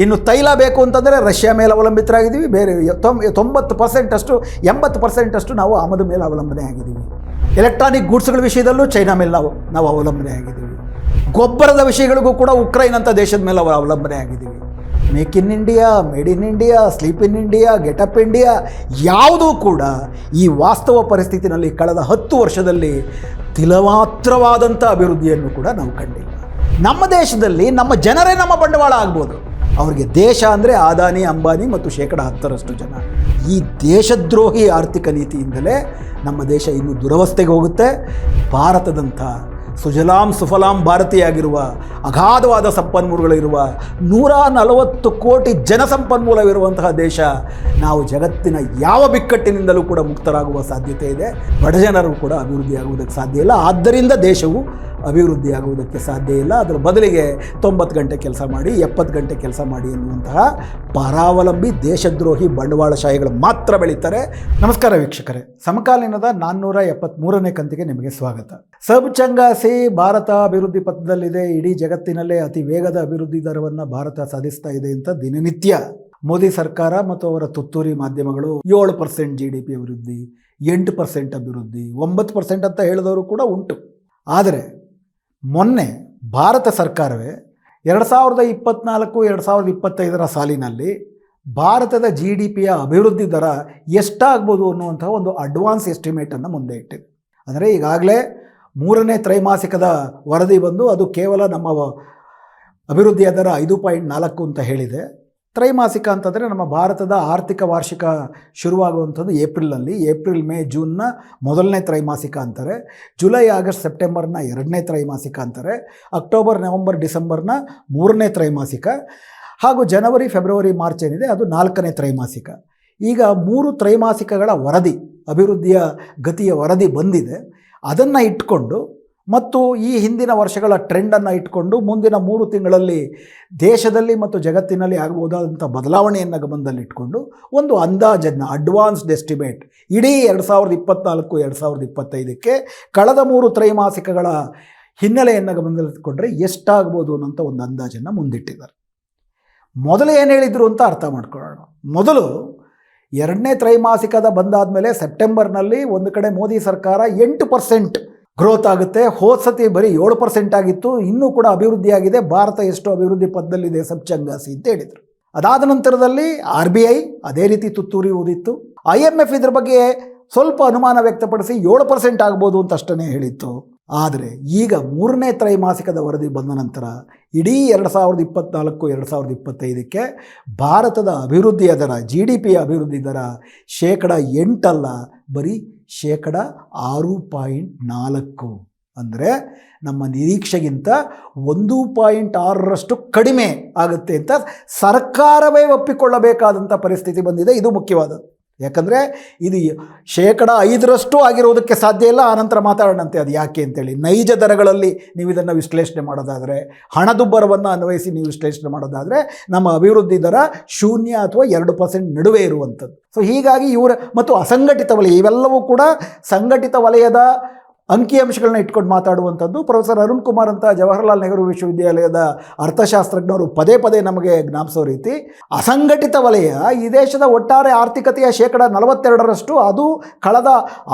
ಇನ್ನು ತೈಲ ಬೇಕು ಅಂತಂದರೆ ರಷ್ಯಾ ಮೇಲೆ ಅವಲಂಬಿತರಾಗಿದ್ದೀವಿ. ಬೇರೆ ತೊಂಬ ತೊಂಬತ್ತು ಪರ್ಸೆಂಟ್ ಅಷ್ಟು, ಎಂಬತ್ತು ಪರ್ಸೆಂಟ್ ಅಷ್ಟು ನಾವು ಆಮದು ಮೇಲೆ ಅವಲಂಬನೆ ಆಗಿದ್ದೀವಿ. ಎಲೆಕ್ಟ್ರಾನಿಕ್ ಗೂಡ್ಸ್ಗಳ ವಿಷಯದಲ್ಲೂ ಚೈನಾ ಮೇಲೆ ನಾವು ನಾವು ಅವಲಂಬನೆ ಆಗಿದ್ದೀವಿ. ಗೊಬ್ಬರದ ವಿಷಯಗಳಿಗೂ ಕೂಡ ಉಕ್ರೈನ್ ಅಂತ ದೇಶದ ಮೇಲೆ ಅವಲಂಬನೆ ಆಗಿದ್ದೀವಿ. Make in India, made in India, sleep in India get up India, ಯಾವುದೂ ಕೂಡ ಈ ವಾಸ್ತವ ಪರಿಸ್ಥಿತಿನಲ್ಲಿ ಕಳೆದ ಹತ್ತು ವರ್ಷದಲ್ಲಿ ತಿಲಮಾತ್ರವಾದಂಥ ಅಭಿವೃದ್ಧಿಯನ್ನು ಕೂಡ ನಾವು ಕಂಡಿಲ್ಲ. ನಮ್ಮ ದೇಶದಲ್ಲಿ ನಮ್ಮ ಜನರೇ ನಮ್ಮ ಬಂಡವಾಳ ಆಗ್ಬೋದು. ಅವರಿಗೆ ದೇಶ ಅಂದರೆ ಆದಾನಿ, ಅಂಬಾನಿ ಮತ್ತು ಶೇಕಡ ಹತ್ತರಷ್ಟು ಜನ. ಈ ದೇಶದ್ರೋಹಿ ಆರ್ಥಿಕ ನೀತಿಯಿಂದಲೇ ನಮ್ಮ ದೇಶ ಇನ್ನೂ ದುರವಸ್ಥೆಗೆ ಹೋಗುತ್ತೆ. ಭಾರತದಂಥ ಸುಜಲಾಂ ಸುಫಲಾಂ ಭಾರತೀಯಾಗಿರುವ, ಅಗಾಧವಾದ ಸಂಪನ್ಮೂಲಗಳಿರುವ, ನೂರ ನಲವತ್ತು ಕೋಟಿ ಜನಸಂಪನ್ಮೂಲವಿರುವಂತಹ ದೇಶ ನಾವು ಜಗತ್ತಿನ ಯಾವ ಬಿಕ್ಕಟ್ಟಿನಿಂದಲೂ ಕೂಡ ಮುಕ್ತರಾಗುವ ಸಾಧ್ಯತೆ ಇದೆ. ಬಡಜನರು ಕೂಡ ಅಭಿವೃದ್ಧಿಯಾಗುವುದಕ್ಕೆ ಸಾಧ್ಯ ಇಲ್ಲ. ಆದ್ದರಿಂದ ದೇಶವು ಅಭಿವೃದ್ಧಿಯಾಗುವುದಕ್ಕೆ ಸಾಧ್ಯ ಇಲ್ಲ. ಅದರ ಬದಲಿಗೆ ತೊಂಬತ್ತು ಗಂಟೆ ಕೆಲಸ ಮಾಡಿ, ಎಪ್ಪತ್ತು ಗಂಟೆ ಕೆಲಸ ಮಾಡಿ ಎನ್ನುವಂತಹ ಪರಾವಲಂಬಿ ದೇಶದ್ರೋಹಿ ಬಂಡವಾಳಶಾಹಿಗಳು ಮಾತ್ರ ಬೆಳೀತಾರೆ. ನಮಸ್ಕಾರ ವೀಕ್ಷಕರೇ. ಸಮಕಾಲೀನದ ನಾನ್ನೂರ ಎಪ್ಪತ್ತ್ಮೂರನೇ ಕಂತಿಗೆ ನಿಮಗೆ ಸ್ವಾಗತ. ಸಬ್ ಚಂಗಾಸಿ ಭಾರತ ಅಭಿವೃದ್ಧಿ ಪಥದಲ್ಲಿದೆ. ಇಡೀ ಜಗತ್ತಿನಲ್ಲೇ ಅತಿ ವೇಗದ ಅಭಿವೃದ್ಧಿ ದರವನ್ನು ಭಾರತ ಸಾಧಿಸ್ತಾ ಇದೆ ಅಂತ ದಿನನಿತ್ಯ ಮೋದಿ ಸರ್ಕಾರ ಮತ್ತು ಅವರ ತುತ್ತೂರಿ ಮಾಧ್ಯಮಗಳು ಏಳು ಪರ್ಸೆಂಟ್ ಜಿ ಡಿ ಪಿ ಅಭಿವೃದ್ಧಿ, ಎಂಟು ಪರ್ಸೆಂಟ್ ಅಭಿವೃದ್ಧಿ, ಒಂಬತ್ತು ಪರ್ಸೆಂಟ್ ಅಂತ ಹೇಳಿದವರು ಕೂಡ ಉಂಟು. ಆದರೆ ಮೊನ್ನೆ ಭಾರತ ಸರ್ಕಾರವೇ ಎರಡು ಸಾವಿರದ ಇಪ್ಪತ್ತ್ನಾಲ್ಕು ಎರಡು ಸಾವಿರದ ಇಪ್ಪತ್ತೈದರ ಸಾಲಿನಲ್ಲಿ ಭಾರತದ ಜಿ ಡಿ ಪಿಯ ಅಭಿವೃದ್ಧಿ ದರ ಎಷ್ಟಾಗ್ಬೋದು ಅನ್ನುವಂಥ ಒಂದು ಅಡ್ವಾನ್ಸ್ ಎಸ್ಟಿಮೇಟನ್ನು ಮುಂದೆ ಇಟ್ಟಿದೆ. ಅಂದರೆ ಈಗಾಗಲೇ ಮೂರನೇ ತ್ರೈಮಾಸಿಕದ ವರದಿ ಬಂದು ಅದು ಕೇವಲ ನಮ್ಮ ಅಭಿವೃದ್ಧಿಯ ದರ ಐದು ಪಾಯಿಂಟ್ ನಾಲ್ಕು ಅಂತ ಹೇಳಿದೆ. ತ್ರೈಮಾಸಿಕ ಅಂತಂದರೆ ನಮ್ಮ ಭಾರತದ ಆರ್ಥಿಕ ವಾರ್ಷಿಕ ಶುರುವಾಗುವಂಥದ್ದು ಏಪ್ರಿಲಲ್ಲಿ ಏಪ್ರಿಲ್, ಮೇ, ಜೂನ್ನ ಮೊದಲನೇ ತ್ರೈಮಾಸಿಕ ಅಂತಾರೆ. ಜುಲೈ, ಆಗಸ್ಟ್, ಸೆಪ್ಟೆಂಬರ್ನ ಎರಡನೇ ತ್ರೈಮಾಸಿಕ ಅಂತಾರೆ. ಅಕ್ಟೋಬರ್, ನವೆಂಬರ್, ಡಿಸೆಂಬರ್ನ ಮೂರನೇ ತ್ರೈಮಾಸಿಕ. ಹಾಗೂ ಜನವರಿ, ಫೆಬ್ರವರಿ, ಮಾರ್ಚ್ ಏನಿದೆ ಅದು ನಾಲ್ಕನೇ ತ್ರೈಮಾಸಿಕ. ಈಗ ಮೂರು ತ್ರೈಮಾಸಿಕಗಳ ವರದಿ, ಅಭಿವೃದ್ಧಿಯ ಗತಿಯ ವರದಿ ಬಂದಿದೆ. ಅದನ್ನು ಇಟ್ಕೊಂಡು ಮತ್ತು ಈ ಹಿಂದಿನ ವರ್ಷಗಳ ಟ್ರೆಂಡನ್ನು ಇಟ್ಕೊಂಡು ಮುಂದಿನ ಮೂರು ತಿಂಗಳಲ್ಲಿ ದೇಶದಲ್ಲಿ ಮತ್ತು ಜಗತ್ತಿನಲ್ಲಿ ಆಗಬಹುದಾದಂಥ ಬದಲಾವಣೆಯನ್ನು ಗಮನದಲ್ಲಿಟ್ಕೊಂಡು ಒಂದು ಅಂದಾಜನ್ನು ಅಡ್ವಾನ್ಸ್ಡ್ ಎಸ್ಟಿಮೇಟ್ ಇಡೀ ಎರಡು ಸಾವಿರದ ಇಪ್ಪತ್ತ್ನಾಲ್ಕು ಎರಡು ಸಾವಿರದ ಇಪ್ಪತ್ತೈದಕ್ಕೆ ಕಳೆದ ಮೂರು ತ್ರೈಮಾಸಿಕಗಳ ಹಿನ್ನೆಲೆಯನ್ನು ಗಮನದಲ್ಲಿಟ್ಕೊಂಡ್ರೆ ಎಷ್ಟಾಗ್ಬೋದು ಅನ್ನೋಂಥ ಒಂದು ಅಂದಾಜನ್ನು ಮುಂದಿಟ್ಟಿದ್ದಾರೆ. ಮೊದಲು ಏನು ಹೇಳಿದರು ಅಂತ ಅರ್ಥ ಮಾಡ್ಕೊಳ್ಳೋಣ. ಮೊದಲು ಎರಡನೇ ತ್ರೈಮಾಸಿಕದ ಬಂದಾದ ಮೇಲೆ ಸೆಪ್ಟೆಂಬರ್ನಲ್ಲಿ ಒಂದು ಕಡೆ ಮೋದಿ ಸರ್ಕಾರ ಎಂಟು ಪರ್ಸೆಂಟ್ ಗ್ರೋತ್ ಆಗುತ್ತೆ. ಹೋದ ಸತಿ ಬರೀ ಏಳು ಪರ್ಸೆಂಟ್ ಆಗಿತ್ತು. ಇನ್ನೂ ಕೂಡ ಅಭಿವೃದ್ಧಿ ಆಗಿದೆ. ಭಾರತ ಎಷ್ಟು ಅಭಿವೃದ್ಧಿ ಪದದಲ್ಲಿದೆ ಸಬ್ಚಂಗಾಸಿ ಅಂತ ಹೇಳಿದರು. ಅದಾದ ನಂತರದಲ್ಲಿ ಆರ್ ಬಿ ಐ ಅದೇ ರೀತಿ ತುತ್ತೂರಿ ಊದಿತ್ತು. ಐ ಎಂ ಎಫ್ ಇದ್ರ ಬಗ್ಗೆ ಸ್ವಲ್ಪ ಅನುಮಾನ ವ್ಯಕ್ತಪಡಿಸಿ ಏಳು ಪರ್ಸೆಂಟ್ ಆಗ್ಬೋದು ಅಂತ ಅಷ್ಟೇ ಹೇಳಿತ್ತು. ಆದರೆ ಈಗ ಮೂರನೇ ತ್ರೈಮಾಸಿಕದ ವರದಿ ಬಂದ ನಂತರ ಇಡೀ ಎರಡು ಸಾವಿರದ ಇಪ್ಪತ್ತ್ನಾಲ್ಕು ಎರಡು ಸಾವಿರದ ಇಪ್ಪತ್ತೈದಕ್ಕೆ ಭಾರತದ ಅಭಿವೃದ್ಧಿಯ ದರ ಜಿ ಡಿ ಪಿಯ ಅಭಿವೃದ್ಧಿ ದರ ಶೇಕಡ ಎಂಟಲ್ಲ. ಬರೀ ಶೇಕಡ ಆರು ಪಾಯಿಂಟ್ ನಾಲ್ಕು. ಅಂದರೆ ನಮ್ಮ ನಿರೀಕ್ಷೆಗಿಂತ ಒಂದು ಪಾಯಿಂಟ್ ಆರರಷ್ಟು ಕಡಿಮೆ ಆಗುತ್ತೆ ಅಂತ ಸರ್ಕಾರವೇ ಒಪ್ಪಿಕೊಳ್ಳಬೇಕಾದಂಥ ಪರಿಸ್ಥಿತಿ ಬಂದಿದೆ. ಇದು ಮುಖ್ಯವಾದದ್ದು. ಯಾಕಂದರೆ ಇದು ಶೇಕಡ ಐದರಷ್ಟು ಆಗಿರೋದಕ್ಕೆ ಸಾಧ್ಯ ಇಲ್ಲ, ಆನಂತರ ಮಾತಾಡೋಣಂತೆ ಅದು ಯಾಕೆ ಅಂತೇಳಿ. ನೈಜ ದರಗಳಲ್ಲಿ ನೀವು ಇದನ್ನು ವಿಶ್ಲೇಷಣೆ ಮಾಡೋದಾದರೆ, ಹಣದುಬ್ಬರವನ್ನು ಅನ್ವಯಿಸಿ ನೀವು ವಿಶ್ಲೇಷಣೆ ಮಾಡೋದಾದರೆ, ನಮ್ಮ ಅಭಿವೃದ್ಧಿ ದರ ಶೂನ್ಯ ಅಥವಾ ಎರಡು ಪರ್ಸೆಂಟ್ ನಡುವೆ ಇರುವಂಥದ್ದು. ಸೊ ಹೀಗಾಗಿ ಇವರ, ಮತ್ತು ಅಸಂಘಟಿತ ವಲಯ, ಇವೆಲ್ಲವೂ ಕೂಡ ಸಂಘಟಿತ ವಲಯದ ಅಂಕಿಅಂಶಗಳನ್ನ ಇಟ್ಕೊಂಡು ಮಾತಾಡುವಂಥದ್ದು. ಪ್ರೊಫೆಸರ್ ಅರುಣ್ ಕುಮಾರ್ ಅಂತ ಜವಾಹರ್ಲಾಲ್ ನೆಹರು ವಿಶ್ವವಿದ್ಯಾಲಯದ ಅರ್ಥಶಾಸ್ತ್ರಜ್ಞರು ಪದೇ ಪದೇ ನಮಗೆ ಜ್ಞಾಪಿಸೋ ರೀತಿ, ಅಸಂಘಟಿತ ವಲಯ ಈ ದೇಶದ ಒಟ್ಟಾರೆ ಆರ್ಥಿಕತೆಯ ಶೇಕಡ ನಲವತ್ತೆರಡರಷ್ಟು ಅದು ಕಳೆದ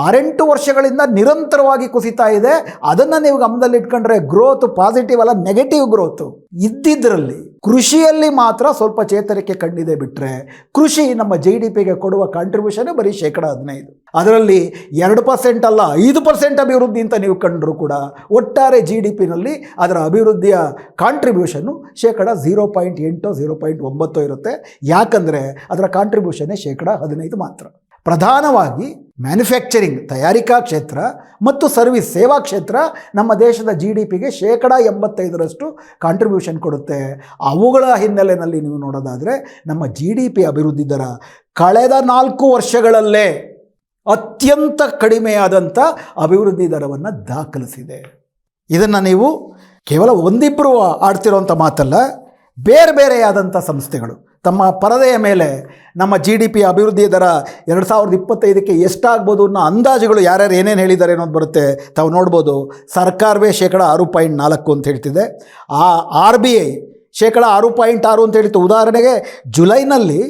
ಆರೆಂಟು ವರ್ಷಗಳಿಂದ ನಿರಂತರವಾಗಿ ಕುಸಿತಾ ಇದೆ. ಅದನ್ನು ನೀವು ಗಮನದಲ್ಲಿ ಇಟ್ಕೊಂಡ್ರೆ ಗ್ರೋತ್ ಪಾಸಿಟಿವ್ ಅಲ್ಲ ನೆಗೆಟಿವ್ ಗ್ರೋತು ಇದ್ದಿದ್ದರಲ್ಲಿ ಕೃಷಿಯಲ್ಲಿ ಮಾತ್ರ ಸ್ವಲ್ಪ ಚೇತರಿಕೆ ಕಂಡಿದೆ ಬಿಟ್ಟರೆ ಕೃಷಿ ನಮ್ಮ ಜಿ ಡಿ ಪಿಗೆ ಕೊಡುವ ಕಾಂಟ್ರಿಬ್ಯೂಷನ್ ಬರೀ ಶೇಕಡ ಹದಿನೈದು. ಅದರಲ್ಲಿ ಎರಡು ಪರ್ಸೆಂಟ್ ಅಲ್ಲ, ಐದು ಪರ್ಸೆಂಟ್ ಅಭಿವೃದ್ಧಿ ಅಂತ ನೀವು ಕಂಡರೂ ಕೂಡ ಒಟ್ಟಾರೆ ಜಿ ಡಿ ಪಿನಲ್ಲಿ ಅದರ ಅಭಿವೃದ್ಧಿಯ ಕಾಂಟ್ರಿಬ್ಯೂಷನ್ನು ಶೇಕಡ ಝೀರೋ ಪಾಯಿಂಟ್ ಎಂಟು ಝೀರೋ ಪಾಯಿಂಟ್ ಒಂಬತ್ತು ಇರುತ್ತೆ. ಯಾಕಂದರೆ ಅದರ ಕಾಂಟ್ರಿಬ್ಯೂಷನ್ನೇ ಶೇಕಡ ಹದಿನೈದು ಮಾತ್ರ. ಪ್ರಧಾನವಾಗಿ ಮ್ಯಾನುಫ್ಯಾಕ್ಚರಿಂಗ್, ತಯಾರಿಕಾ ಕ್ಷೇತ್ರ ಮತ್ತು ಸರ್ವಿಸ್ ಸೇವಾ ಕ್ಷೇತ್ರ ನಮ್ಮ ದೇಶದ ಜಿ ಡಿ ಪಿಗೆ ಶೇಕಡ ಎಂಬತ್ತೈದರಷ್ಟು ಕಾಂಟ್ರಿಬ್ಯೂಷನ್ ಕೊಡುತ್ತೆ. ಅವುಗಳ ಹಿನ್ನೆಲೆಯಲ್ಲಿ ನೀವು ನೋಡೋದಾದರೆ ನಮ್ಮ ಜಿ ಡಿ ಪಿ ಅಭಿವೃದ್ಧಿ ದರ ಕಳೆದ ನಾಲ್ಕು ವರ್ಷಗಳಲ್ಲೇ ಅತ್ಯಂತ ಕಡಿಮೆಯಾದಂಥ ಅಭಿವೃದ್ಧಿ ದರವನ್ನು ದಾಖಲಿಸಿದೆ. ಇದನ್ನು ನೀವು ಕೇವಲ ಒಂದಿಬ್ಬರು ಆಡ್ತಿರೋಂಥ ಮಾತಲ್ಲ, ಬೇರೆ ಬೇರೆಯಾದಂಥ ಸಂಸ್ಥೆಗಳು. ತಮ್ಮ ಪರದೆಯ ಮೇಲೆ ನಮ್ಮ ಜಿ ಡಿ ಪಿ ಅಭಿವೃದ್ಧಿ ದರ ಎರಡು ಸಾವಿರದ ಇಪ್ಪತ್ತೈದಕ್ಕೆ ಎಷ್ಟಾಗ್ಬೋದು ಅನ್ನೋ ಅಂದಾಜುಗಳು ಯಾರ್ಯಾರು ಏನೇನು ಹೇಳಿದ್ದಾರೆ ಅನ್ನೋದು ಬರುತ್ತೆ, ತಾವು ನೋಡ್ಬೋದು. ಸರ್ಕಾರವೇ ಶೇಕಡ ಆರು ಪಾಯಿಂಟ್ ನಾಲ್ಕು ಅಂತ ಹೇಳ್ತಿದೆ. ಆ ಆರ್ ಬಿ ಐ ಶೇಕಡ ಆರು ಪಾಯಿಂಟ್ ಆರು ಅಂತ ಹೇಳಿತ್ತು. ಉದಾಹರಣೆಗೆ ಜುಲೈನಲ್ಲಿ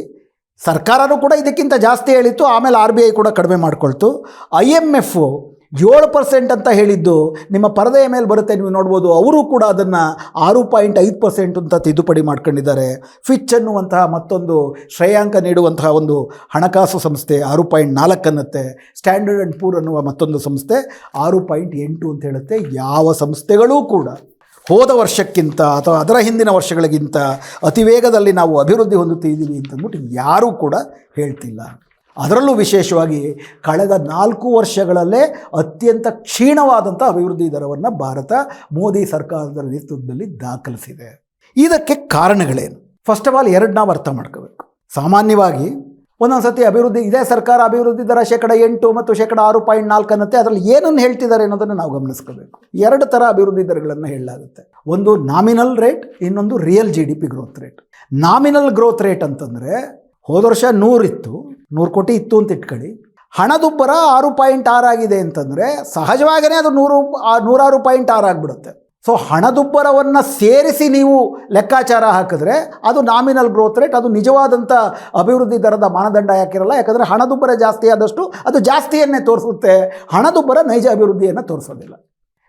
ಸರ್ಕಾರನೂ ಕೂಡ ಇದಕ್ಕಿಂತ ಜಾಸ್ತಿ ಹೇಳಿತ್ತು, ಆಮೇಲೆ ಆರ್ ಬಿ ಐ ಕೂಡ ಕಡಿಮೆ ಮಾಡಿಕೊಳ್ತು. ಐ ಎಂ ಎಫ್ ಏಳು ಪರ್ಸೆಂಟ್ ಅಂತ ಹೇಳಿದ್ದು ನಿಮ್ಮ ಪರದೆಯ ಮೇಲೆ ಬರುತ್ತೆ ನೀವು ನೋಡ್ಬೋದು. ಅವರು ಕೂಡ ಅದನ್ನು ಆರು ಪಾಯಿಂಟ್ ಐದು ಪರ್ಸೆಂಟ್ ಅಂತ ತಿದ್ದುಪಡಿ ಮಾಡ್ಕೊಂಡಿದ್ದಾರೆ. ಫಿಚ್ ಅನ್ನುವಂತಹ ಮತ್ತೊಂದು ಶ್ರೇಯಾಂಕ ನೀಡುವಂತಹ ಒಂದು ಹಣಕಾಸು ಸಂಸ್ಥೆ ಆರು ಪಾಯಿಂಟ್ ನಾಲ್ಕು ಅನ್ನತ್ತೆ. ಸ್ಟ್ಯಾಂಡರ್ಡ್ ಆ್ಯಂಡ್ ಪೂರ್ ಅನ್ನುವ ಮತ್ತೊಂದು ಸಂಸ್ಥೆ ಆರು ಪಾಯಿಂಟ್ ಎಂಟು ಅಂತ ಹೇಳುತ್ತೆ. ಯಾವ ಸಂಸ್ಥೆಗಳೂ ಕೂಡ ಹೋದ ವರ್ಷಕ್ಕಿಂತ ಅಥವಾ ಅದರ ಹಿಂದಿನ ವರ್ಷಗಳಿಗಿಂತ ಅತಿ ವೇಗದಲ್ಲಿ ನಾವು ಅಭಿವೃದ್ಧಿ ಹೊಂದುತ್ತಿದ್ದೀವಿ ಅಂತಂದ್ಬಿಟ್ಟು ಯಾರೂ ಕೂಡ ಹೇಳ್ತಿಲ್ಲ. ಅದರಲ್ಲೂ ವಿಶೇಷವಾಗಿ ಕಳೆದ ನಾಲ್ಕು ವರ್ಷಗಳಲ್ಲೇ ಅತ್ಯಂತ ಕ್ಷೀಣವಾದಂಥ ಅಭಿವೃದ್ಧಿ ದರವನ್ನು ಭಾರತ ಮೋದಿ ಸರ್ಕಾರದ ನೇತೃತ್ವದಲ್ಲಿ ದಾಖಲಿಸಿದೆ. ಇದಕ್ಕೆ ಕಾರಣಗಳೇನು? ಫಸ್ಟ್ ಆಫ್ ಆಲ್ ಎರಡು ನಾವು ಅರ್ಥ ಮಾಡ್ಕೋಬೇಕು. ಸಾಮಾನ್ಯವಾಗಿ ಒಂದೊಂದು ಸತಿ ಅಭಿವೃದ್ಧಿ ಇದೇ, ಸರ್ಕಾರ ಅಭಿವೃದ್ಧಿ ದರ ಶೇಕಡ ಎಂಟು ಮತ್ತು ಶೇಕಡ ಆರು ಪಾಯಿಂಟ್ ನಾಲ್ಕು ಅನ್ನತ್ತೆ. ಅದರಲ್ಲಿ ಏನನ್ನು ಹೇಳ್ತಿದ್ದಾರೆ ಅನ್ನೋದನ್ನು ನಾವು ಗಮನಿಸ್ಕೋಬೇಕು. ಎರಡು ಥರ ಅಭಿವೃದ್ಧಿ ದರಗಳನ್ನು ಹೇಳಲಾಗುತ್ತೆ. ಒಂದು ನಾಮಿನಲ್ ರೇಟ್ ಇನ್ನೊಂದು real G D P growth rate nominal growth rate ಅಂತಂದರೆ ಹೋದ ವರ್ಷ ನೂರಿತ್ತು ನೂರು ಕೋಟಿ ಇತ್ತು ಅಂತ ಇಟ್ಕೊಳ್ಳಿ. ಹಣದುಬ್ಬರ ಆರು ಪಾಯಿಂಟ್ ಆರು ಆಗಿದೆ ಅಂತಂದರೆ ಸಹಜವಾಗಿಯೇ ಅದು ನೂರು ನೂರಾರು ಪಾಯಿಂಟ್ ಆರು ಆಗಿಬಿಡುತ್ತೆ. ಸೊ ಹಣದುಬ್ಬರವನ್ನು ಸೇರಿಸಿ ನೀವು ಲೆಕ್ಕಾಚಾರ ಹಾಕಿದ್ರೆ ಅದು ನಾಮಿನಲ್ ಗ್ರೋತ್ ರೇಟ್ ಅದು ನಿಜವಾದಂಥ ಅಭಿವೃದ್ಧಿ ದರದ ಮಾನದಂಡ ಯಾಕಿರಲ್ಲ, ಯಾಕಂದರೆ ಹಣದುಬ್ಬರ ಜಾಸ್ತಿ ಆದಷ್ಟು ಅದು ಜಾಸ್ತಿಯನ್ನೇ ತೋರಿಸುತ್ತೆ. ಹಣದುಬ್ಬರ ನೈಜ ಅಭಿವೃದ್ಧಿಯನ್ನು ತೋರಿಸೋದಿಲ್ಲ.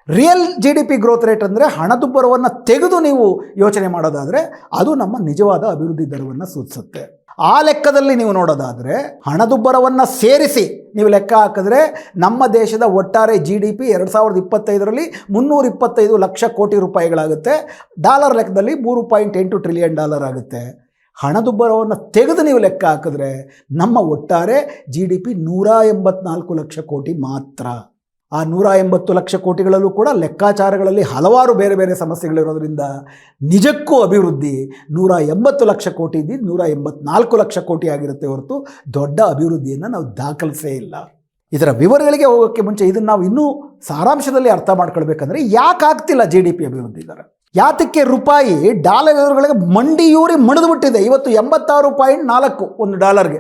Real G D P growth rate ಅಂದರೆ ಹಣದುಬ್ಬರವನ್ನು ತೆಗೆದು ನೀವು ಯೋಚನೆ ಮಾಡೋದಾದರೆ ಅದು ನಮ್ಮ ನಿಜವಾದ ಅಭಿವೃದ್ಧಿ ದರವನ್ನು ಸೂಚಿಸುತ್ತೆ. ಆ ಲೆಕ್ಕದಲ್ಲಿ ನೀವು ನೋಡೋದಾದರೆ ಹಣದುಬ್ಬರವನ್ನು ಸೇರಿಸಿ ನೀವು ಲೆಕ್ಕ ಹಾಕಿದ್ರೆ ನಮ್ಮ ದೇಶದ ಒಟ್ಟಾರೆ ಜಿ ಡಿ ಪಿ ಎರಡು ಸಾವಿರದ ಇಪ್ಪತ್ತೈದರಲ್ಲಿ ಮುನ್ನೂರ ಇಪ್ಪತ್ತೈದು ಲಕ್ಷ ಕೋಟಿ ರೂಪಾಯಿಗಳಾಗುತ್ತೆ. ಡಾಲರ್ ಲೆಕ್ಕದಲ್ಲಿ ಮೂರು ಪಾಯಿಂಟ್ ಎಂಟು ಟ್ರಿಲಿಯನ್ ಡಾಲರ್ ಆಗುತ್ತೆ. ಹಣದುಬ್ಬರವನ್ನು ತೆಗೆದು ನೀವು ಲೆಕ್ಕ ಹಾಕಿದ್ರೆ ನಮ್ಮ ಒಟ್ಟಾರೆ ಜಿ ಡಿ ಪಿ ನೂರ ಎಂಬತ್ನಾಲ್ಕು ಲಕ್ಷ ಕೋಟಿ ಮಾತ್ರ. ಆ ನೂರ ಎಂಬತ್ತು ಲಕ್ಷ ಕೋಟಿಗಳಲ್ಲೂ ಕೂಡ ಲೆಕ್ಕಾಚಾರಗಳಲ್ಲಿ ಹಲವಾರು ಬೇರೆ ಬೇರೆ ಸಮಸ್ಯೆಗಳಿರೋದ್ರಿಂದ ನಿಜಕ್ಕೂ ಅಭಿವೃದ್ಧಿ ನೂರ ಎಂಬತ್ತು ಲಕ್ಷ ಕೋಟಿ ಇದ್ದಿದ್ದು ನೂರ ಎಂಬತ್ನಾಲ್ಕು ಲಕ್ಷ ಕೋಟಿ ಆಗಿರುತ್ತೆ ಹೊರತು ದೊಡ್ಡ ಅಭಿವೃದ್ಧಿಯನ್ನು ನಾವು ದಾಖಲಿಸೇ ಇಲ್ಲ. ಇದರ ವಿವರಗಳಿಗೆ ಹೋಗೋಕ್ಕೆ ಮುಂಚೆ ಇದನ್ನು ನಾವು ಇನ್ನೂ ಸಾರಾಂಶದಲ್ಲಿ ಅರ್ಥ ಮಾಡ್ಕೊಳ್ಬೇಕಂದ್ರೆ ಯಾಕೆ ಆಗ್ತಿಲ್ಲ ಜಿ ಡಿ ಪಿ ಅಭಿವೃದ್ಧಿ ದರ? ಯಾತಕ್ಕೆ ರೂಪಾಯಿ ಡಾಲರ್ ಮಂಡಿಯೂರಿ ಮಂಡಿಯೂರಿ ಮಣಿದುಬಿಟ್ಟಿದೆ ಇವತ್ತು ಎಂಬತ್ತಾರು ಪಾಯಿಂಟ್ ನಾಲ್ಕು ಒಂದು ಡಾಲರ್ಗೆ.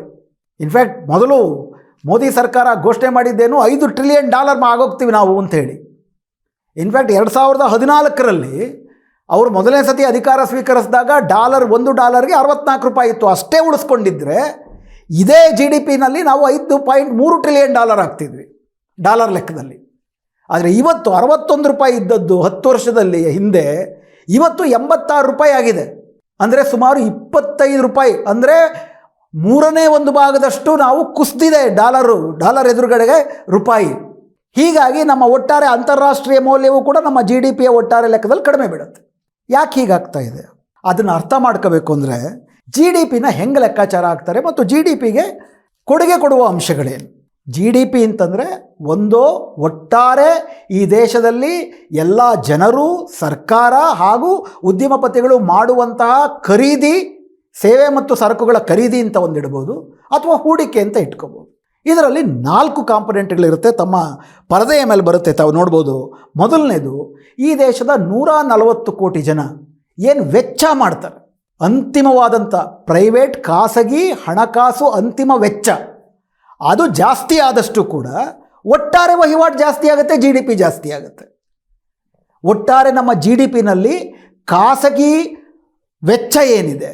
ಇನ್ಫ್ಯಾಕ್ಟ್ ಮೊದಲು ಮೋದಿ ಸರ್ಕಾರ ಘೋಷಣೆ ಮಾಡಿದ್ದೇನು ಐದು ಟ್ರಿಲಿಯನ್ ಡಾಲರ್ ಆಗೋಗ್ತೀವಿ ನಾವು ಅಂತೇಳಿ ಇನ್ಫ್ಯಾಕ್ಟ್ ಎರಡು ಸಾವಿರದ ಹದಿನಾಲ್ಕರಲ್ಲಿ ಅವರು ಮೊದಲನೇ ಸತಿ ಅಧಿಕಾರ ಸ್ವೀಕರಿಸಿದಾಗ ಡಾಲರ್ ಒಂದು ಡಾಲರ್ಗೆ ಅರವತ್ನಾಲ್ಕು ರೂಪಾಯಿ ಇತ್ತು. ಅಷ್ಟೇ ಉಳಿಸ್ಕೊಂಡಿದ್ದರೆ ಇದೇ ಜಿ ಡಿ ಪಿನಲ್ಲಿ ನಾವು ಐದು ಪಾಯಿಂಟ್ ಮೂರು ಟ್ರಿಲಿಯನ್ ಡಾಲರ್ ಆಗ್ತಿದ್ವಿ ಡಾಲರ್ ಲೆಕ್ಕದಲ್ಲಿ. ಆದರೆ ಇವತ್ತು ಅರವತ್ತೊಂದು ರೂಪಾಯಿ ಇದ್ದದ್ದು ಹತ್ತು ವರ್ಷದಲ್ಲಿ ಹಿಂದೆ ಇವತ್ತು ಎಂಬತ್ತಾರು ರೂಪಾಯಿ ಆಗಿದೆ. ಅಂದರೆ ಸುಮಾರು ಇಪ್ಪತ್ತೈದು ರೂಪಾಯಿ. ಅಂದರೆ ಮೂರನೇ ಒಂದು ಭಾಗದಷ್ಟು ನಾವು ಕುಸಿದಿದೆ ಡಾಲರು, ಡಾಲರ್ ಎದುರುಗಡೆಗೆ ರೂಪಾಯಿ. ಹೀಗಾಗಿ ನಮ್ಮ ಒಟ್ಟಾರೆ ಅಂತಾರಾಷ್ಟ್ರೀಯ ಮೌಲ್ಯವು ಕೂಡ ನಮ್ಮ ಜಿ ಡಿ ಒಟ್ಟಾರೆ ಲೆಕ್ಕದಲ್ಲಿ ಕಡಿಮೆ ಬೀಳುತ್ತೆ. ಯಾಕೆ ಹೀಗಾಗ್ತಾ ಇದೆ? ಅದನ್ನು ಅರ್ಥ ಮಾಡ್ಕೋಬೇಕು ಅಂದರೆ ಜಿ ಡಿ ಪಿನ ಹೆಂಗೆ ಲೆಕ್ಕಾಚಾರ ಆಗ್ತಾರೆ ಮತ್ತು ಜಿ ಡಿ ಪಿಗೆ ಕೊಡುಗೆ ಕೊಡುವ ಅಂಶಗಳೇನು? ಜಿ ಡಿ ಪಿ ಅಂತಂದರೆ ಒಂದೋ ಒಟ್ಟಾರೆ ಈ ದೇಶದಲ್ಲಿ ಎಲ್ಲ ಜನರು, ಸರ್ಕಾರ ಹಾಗೂ ಉದ್ಯಮಪತಿಗಳು ಮಾಡುವಂತಹ ಖರೀದಿ ಸೇವೆ ಮತ್ತು ಸರಕುಗಳ ಖರೀದಿ ಅಂತ ಒಂದಿಡ್ಬೋದು ಅಥವಾ ಹೂಡಿಕೆ ಅಂತ ಇಟ್ಕೋಬೋದು. ಇದರಲ್ಲಿ ನಾಲ್ಕು ಕಾಂಪೊನೆಂಟ್ಗಳಿರುತ್ತೆ. ತಮ್ಮ ಪರದೆಯ ಮೇಲೆ ಬರುತ್ತೆ. ತಾವು ನೋಡ್ಬೋದು. ಮೊದಲನೇದು, ಈ ದೇಶದ ನೂರ ನಲವತ್ತು ಕೋಟಿ ಜನ ಏನು ವೆಚ್ಚ ಮಾಡ್ತಾರೆ. ಅಂತಿಮವಾದಂಥ ಪ್ರೈವೇಟ್ ಖಾಸಗಿ ಹಣಕಾಸು ಅಂತಿಮ ವೆಚ್ಚ. ಅದು ಜಾಸ್ತಿ ಆದಷ್ಟು ಕೂಡ ಒಟ್ಟಾರೆ ವಹಿವಾಟು ಜಾಸ್ತಿ ಆಗುತ್ತೆ ಜಿ ಡಿ ಪಿ ಜಾಸ್ತಿ ಆಗುತ್ತೆ. ಒಟ್ಟಾರೆ ನಮ್ಮ ಜಿ ಡಿ ಪಿನಲ್ಲಿ ಖಾಸಗಿ ವೆಚ್ಚ ಏನಿದೆ?